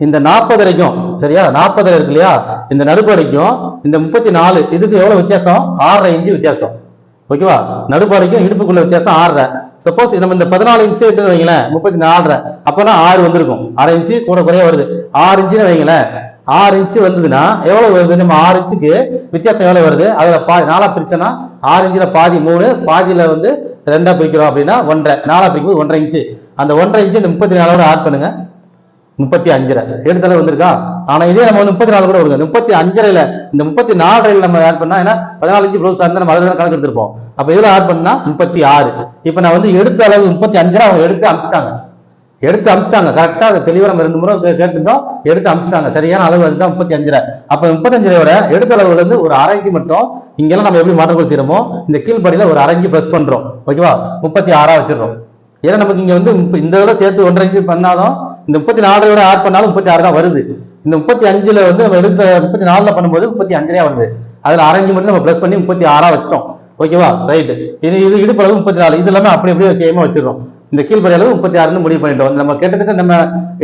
இந்த நாற்பதரைக்கும் சரியா? நாற்பதரை இருக்கு இல்லையா? இந்த நடுப்படைக்கும் இந்த முப்பத்தி நாலு இதுக்கு எவ்வளவு வித்தியாசம்? ஆறரை இன்ச்சு வித்தியாசம். ஓகேவா? நடுப்பாடைக்கும் இடுப்புக்குள்ள வித்தியாசம் ஆறரை. சப்போஸ் நம்ம இந்த பதினாலு இன்ச்சு விட்டு வைங்களேன் முப்பத்தி நாலரை. அப்பனா ஆறு வந்திருக்கும். அரை இன்ச்சு கூட குறைய வருது. ஆறு இன்ச்சுன்னு வைங்களேன் ஆறு இன்ச்சு வந்ததுன்னா எவ்வளவு வருது? நம்ம ஆறு இன்ச்சுக்கு வித்தியாசம் எவ்வளவு வருது? அதுல பா நாலா பிரிச்சோன்னா ஆறு இன்ச்சுல பாதி மூணு பாதியில வந்து ரெண்டா பிரிக்கிறோம் அப்படின்னா ஒன்றரை. நாலா பிரிக்கும்போது ஒன்றரை இன்ச்சு அந்த ஒன்றரை இன்ச்சு இந்த முப்பத்தி நாலோட ஆட் பண்ணுங்க. முப்பத்தி அஞ்சரை எடுத்தளவு வந்திருக்கா? ஆனா இதே நம்ம வந்து முப்பத்தி நாலு கூட வருது. முப்பத்தி அஞ்சரையில இந்த முப்பத்தி நாலரையில் நம்ம ஆட் பண்ணா ஏன்னா பதினாலு இன்ச்சு ப்ளவுஸ் இருந்தா நம்ம அதில் கணக்கு எடுத்திருப்போம். அப்ப இதுல ஆட் பண்ணா? முப்பத்தி ஆறு இப்ப நான் வந்து எடுத்த அளவு முப்பத்தி அஞ்சரை அவங்க எடுத்து அமிச்சிட்டாங்க. எடுத்து அமிச்சிட்டாங்க. கரெக்டா அதை தெளிவா நம்ம ரெண்டு முறை கேட்டுருந்தோம் கேட்டிருந்தோம். எடுத்து அமிச்சிட்டாங்க. சரியான அளவு அதுதான் முப்பத்தி அஞ்சரை அப்ப முப்பத்தஞ்சரை வரை எடுத்த அளவுல இருந்து ஒரு அரைஞ்சு மட்டும் இங்கெல்லாம் நம்ம எப்படி மாற்றங்கள் செய்யறோமோ இந்த கீழ்படியில ஒரு அரைஞ்சு ப்ரெஸ் பண்றோம். ஓகேவா? முப்பத்தி ஆறா வச்சிடுறோம். ஏன்னா நமக்கு இங்க வந்து இந்த விட சேர்த்து ஒன்றரை பண்ணாலும் இந்த முப்பத்தி நாலு விட ஆட் பண்ணாலும் முப்பத்தி ஆறு தான் வருது. இந்த முப்பத்தி அஞ்சுல வந்து நம்ம எடுத்த முப்பத்தி நாலுல பண்ணும்போது முப்பத்தி அஞ்சரையா வருது அதுல அரைஞ்சு மட்டும் நம்ம ப்ளஸ் பண்ணி முப்பத்தி ஆறா வச்சிட்டோம். ஓகேவா ரைட்டு இது இது இடுப்பளவு முப்பத்தி நாலு. இது எல்லாமே அப்படி அப்படியே சேமா வச்சிடறோம். இந்த கீழ்படி அளவு முப்பத்தி ஆறுன்னு முடிவு பண்ணிட்டோம். நம்ம கிட்டத்தட்ட நம்ம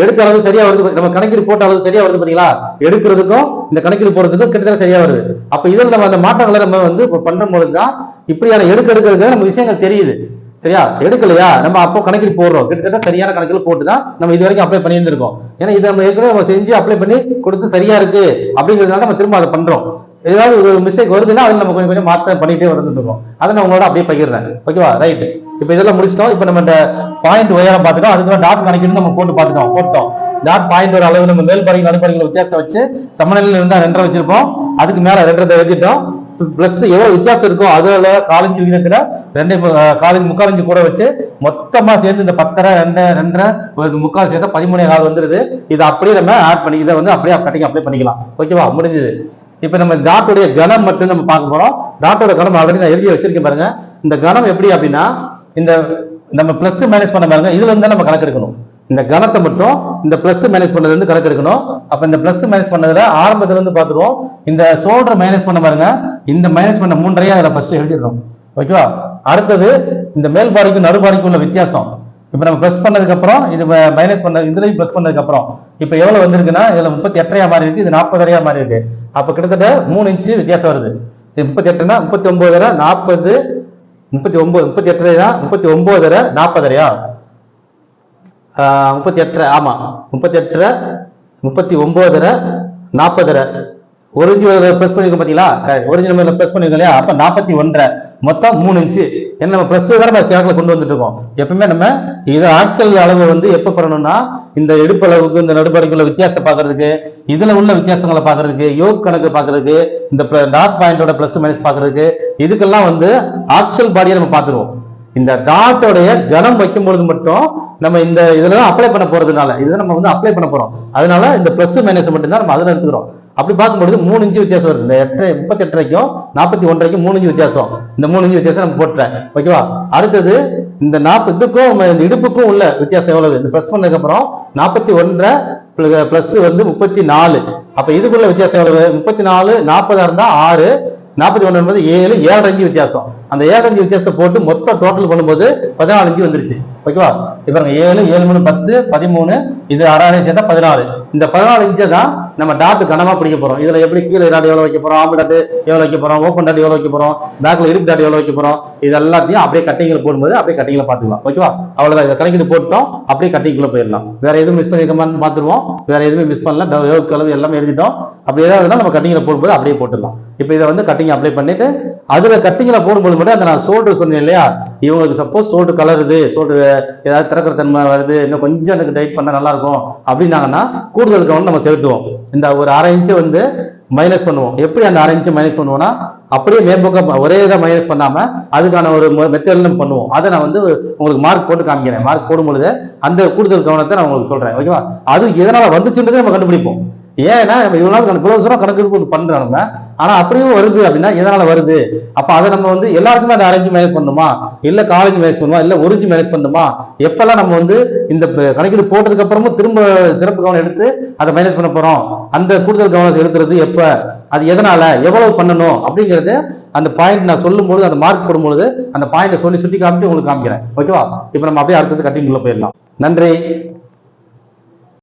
எடுத்த அளவு சரியா வருது நம்ம கணக்கில் போட்ட அளவு சரியா வருது பாத்தீங்களா? எடுக்கிறதுக்கும் இந்த கணக்கில் போடுறதுக்கும் கிட்டத்தட்ட சரியா வருது. அப்ப இதில் நம்ம அந்த மாற்றங்களை நம்ம வந்து பண்ற பண்றும்போது தான் இப்படியான எடுக்க எடுக்கிறது நம்ம விஷயங்கள் தெரியுது. சரியா? எடுக்கலையா? நம்ம அப்போ கணக்கில் போடுறோம். கிட்டத்தட்ட சரியான கணக்கில் போட்டு தான் நம்ம இது வரைக்கும் அப்ளை பண்ணியிருந்திருக்கோம். ஏன்னா இதை நம்ம ஏற்கனவே நம்ம செஞ்சு அப்ளை பண்ணி கொடுத்து சரியா இருக்கு அப்படிங்கிறதுனால நம்ம திரும்ப அதை பண்றோம். ஏதாவது ஒரு மிஸ்டேக் வருதுன்னா அதில் நம்ம கொஞ்சம் கொஞ்சம் மாற்ற பண்ணிட்டே வந்துட்டு அதை நான் உங்களோட அப்படியே பகிர்றேன். ஓகேவா ரைட் இப்போ இதெல்லாம் முடிச்சிட்டோம். இப்போ நம்ம இந்த பாயிண்ட் உயரம் பார்த்துட்டோம். அதுக்கு டாட் கணக்கிட்டு நம்ம போட்டு பார்த்துட்டோம். போட்டோம். டாட் பாயிண்ட் ஒரு அளவு நம்ம மேல் பரிகள் நடுப்பரிகள் வித்தியாசத்தை வச்சு சமநிலையில் இருந்தால் ரெண்டரை வச்சிருப்போம். அதுக்கு மேலே ரெண்டரை எழுதிட்டோம். பிளஸ் எவ்வளவு வித்தியாசம் இருக்கோ அதுல காலஞ்சு விகிதத்துல ரெண்டு காலஞ்சு முக்காலஞ்சு கூட வச்சு மொத்தமா சேர்ந்து இந்த பத்தரை ரெண்டு ரெண்டரை ஒரு முக்கால் சேர்த்து பதிமூணே கால் வந்துருது. இதை அப்படியே நம்ம ஆட் பண்ணி இதை வந்து அப்படியே கட்டிங் அப்ளை பண்ணிக்கலாம். ஓகேவா முடிஞ்சது. இப்போ நம்ம டாட்டோடைய கணம் மட்டும் நம்ம பார்க்க போறோம். டாட்டோட கணம் ஆல்ரெடி நான் எழுதி வச்சிருக்கேன் பாருங்க. இந்த கணம் எப்படி அப்படின்னா இந்த நம்ம பிளஸ் மைனஸ் பண்ண பாருங்க. இதுல இருந்து நம்ம கணக்கு எடுக்கணும். இந்த கணத்தை மட்டும் இந்த பிளஸ் மைனஸ் பண்ணதுல இருந்து கணக்கெடுக்கணும் அப்ப இந்த பிளஸ் மைனஸ் பண்ணதுல ஆரம்பத்துல இருந்து பார்த்துருவோம். இந்த சோல்டர் மைனஸ் பண்ண பாருங்க. இந்த மைனஸ் பண்ண மூன்றையும் அதுல ஃபர்ஸ்ட் எழுதிடணும். ஓகேவா அடுத்தது இந்த மேல் பாடிக்கும் நடுபாடிக்கும் உள்ள வித்தியாசம். இப்போ நம்ம பிளஸ் பண்ணதுக்கு அப்புறம் இது மைனஸ் பண்ண இதுலயும் ப்ளஸ் பண்ணதுக்கு அப்புறம் இப்போ எவ்வளவு வந்திருக்குன்னா இதுல முப்பத்தி எட்டரையா மாறி இருக்கு இது நாற்பதரையா மாறி இருக்கு. அப்ப கிட்டத்தட்ட மூணு இன்ச்சு வித்தியாசம் வருது. இது முப்பத்தி எட்டுனா முப்பத்தி ஒன்பதரை நாற்பது முப்பத்தி ஒன்பது முப்பத்தி எட்டரையா முப்பத்தி ஒன்பதரை நாற்பதரையா? முப்பத்தி எட்டரை ஆமாம் முப்பத்தி எட்டரை முப்பத்தி ஒம்போதரை நாற்பதரை ஒரிஜினல் ப்ளஸ் பண்ணிருக்கோம் பார்த்தீங்களா ஒரிஜினல் ப்ரெஸ் பண்ணியிருக்கோம் இல்லையா? அப்போ நாற்பத்தி ஒன்றரை மொத்தம் மூணு இன்ச்சு என்ன நம்ம ப்ரெஸ் தான் நம்ம கணக்கில் கொண்டு வந்துட்டு இருக்கோம். எப்பவுமே நம்ம இது ஆக்சல் அளவு வந்து எப்போ பண்ணணும்னா இந்த இடுப்பு அளவுக்கு இந்த நடுப்படைக்குள்ள வித்தியாசம் பார்க்கறதுக்கு இதில் உள்ள வித்தியாசங்களை பார்க்கறதுக்கு யோக் கணக்கு பார்க்கறதுக்கு இந்த டாட் பாயிண்டோட ப்ளஸ் மைனஸ் பார்க்கறதுக்கு இதுக்கெல்லாம் வந்து ஆக்சல் பாடியை நம்ம பார்த்துருவோம். இந்த டாட்டோடைய கணம் வைக்கும் பொழுது மட்டும் நம்ம இந்த இதுல தான் அப்ளை பண்ண போறதுனால இதை நம்ம வந்து அப்ளை பண்ண போறோம். அதனால இந்த பிளஸ் மைனஸ் மட்டும் தான் நம்ம அதில் எடுத்துக்கிறோம். அப்படி பார்க்கும்பொழுது மூணு இன்ச்சு வித்தியாசம் வருது. இந்த எட்டரை முப்பத்தி எட்டரைக்கும் நாற்பத்தி ஒன்றரைக்கும் மூணு இன்ச்சு வித்தியாசம். இந்த மூணு இன்ச்சு வித்தியாசம் நம்ம போட்டுறேன் ஓகேவா அடுத்தது இந்த நாற்பது இதுக்கும் நம்ம இந்த இடுப்புக்கும் உள்ள வித்தியாசம் எவ்வளவு? இந்த ப்ளஸ் பண்ணதுக்கு அப்புறம் நாற்பத்தி ஒன்றரை பிளஸ் வந்து முப்பத்தி நாலு. அப்ப இதுக்குள்ள வித்தியாசம் எவ்வளவு? முப்பத்தி நாலு நாற்பதா இருந்தா ஆறு. நாற்பத்தி ஒன்று என்பது ஏழு ஏழரை இன்ச்சு வித்தியாசம். அந்த ஏழு அஞ்சு வித்தியாசத்தை போட்டு மொத்தம் டோட்டல் பண்ணும்போது பதினாலு அஞ்சு வந்துருச்சு. ஓகேவா இப்போ பாருங்க ஏழு ஏழு மூணு பத்து பதிமூணு இது அரை சேர்த்தா பதினாலு. இந்த பதினாலு இன்ச்சை தான் நம்ம டாட் கனமாக பிடிக்க போகிறோம் இதில் எப்படி கீழே டாட் எவ்வளோ வைக்க போகிறோம் ஆம்பு டாட் எவ்வளோ வைக்க போகிறோம் ஓப்பன் டாட் எவ்வளோ வைக்க போகிறோம் பேக்கில் இருப்பு டாட் எவ்வளோ வைக்க போகிறோம் இது எல்லாத்தையும் அப்படியே கட்டிங்கில் போடும்போது அப்படியே கட்டிங்கில் பார்த்துக்கலாம். ஓகேவா அவ்வளோதான் இதை கணக்கிட்டு போட்டோம் அப்படியே கட்டிங்குள்ள போயிடலாம். வேற எதுவும் மிஸ் பண்ணிருக்கோமான்னு பார்த்துருவோம். வேற எதுவுமே மிஸ் பண்ணல. யோக் கலவு எல்லாமே எழுதிட்டோம். அப்படி ஏதாவது நம்ம கட்டிங்கில் போடும்போது அப்படியே போட்டுடலாம். இப்போ இதை வந்து கட்டிங் அப்ளை பண்ணிட்டு அதில் கட்டிங்கில் போடும்போது மட்டும் அந்த நான் சோல்டர் சொன்னேன் இல்லையா? இவங்களுக்கு சப்போஸ் சோல்டு கலருது சோல்டு ஏதாவது திறக்கிற தன்மை வருது இன்னும் கொஞ்சம் எனக்கு டைட் பண்ணால் நல்லா இருக்கும் அப்படின்னாங்கன்னா கூடுதல் கவனம் நம்ம செலுத்துவோம். இந்த ஒரு அரை இன்ச்சு வந்து மைனஸ் பண்ணுவோம். எப்படி அந்த அரை இன்ச்சு மைனஸ் பண்ணுவோம்னா அப்படியே மேற்பக்கம் ஒரே இதை மைனஸ் பண்ணாமல் அதுக்கான ஒரு மெத்தட் நம்ம பண்ணுவோம். அதை நான் வந்து உங்களுக்கு மார்க் போட்டு காமிக்கிறேன். மார்க் போடும் பொழுது அந்த கூடுதல் கவனத்தை நான் உங்களுக்கு சொல்கிறேன் ஓகேவா அது எதனால் வந்துச்சுன்றதை நம்ம கண்டுபிடிப்போம். ஏன்னா நம்ம இவ்வளோ நாள் கணக்கு இவ்வளவு தூரம் கணக்கு எடுப்பு நம்ம. ஆனா அப்படியும் வருது அப்படின்னா எதனால வருது? அப்ப அதை நம்ம வந்து எல்லாருக்குமே அதை அரேஞ்ச் மேனேஜ் பண்ணுமா? இல்ல காலேஜ் மேனேஜ் பண்ணுமா? இல்ல ஒரிஞ்சு மேனேஜ் பண்ணுமா? எப்பெல்லாம் நம்ம வந்து இந்த கணக்கீடு போட்டதுக்கு அப்புறமும் திரும்ப சிறப்பு கவனம் எடுத்து அதை மேனேஜ் பண்ண போறோம்? அந்த கூடுதல் கவனம் செலுத்துறது எப்ப? அது எதனால? எவ்வளவு பண்ணணும்? அப்படிங்கறது அந்த பாயிண்ட் நான் சொல்லும்போது அந்த மார்க் போடும்பொழுது அந்த பாயிண்ட்டை சொல்லி சுட்டி காமிட்டு உங்களுக்கு காமிக்கிறேன். ஓகேவா இப்போ நம்ம அப்படியே அடுத்தது கட்டிங்குள்ள போயிடலாம். நன்றி.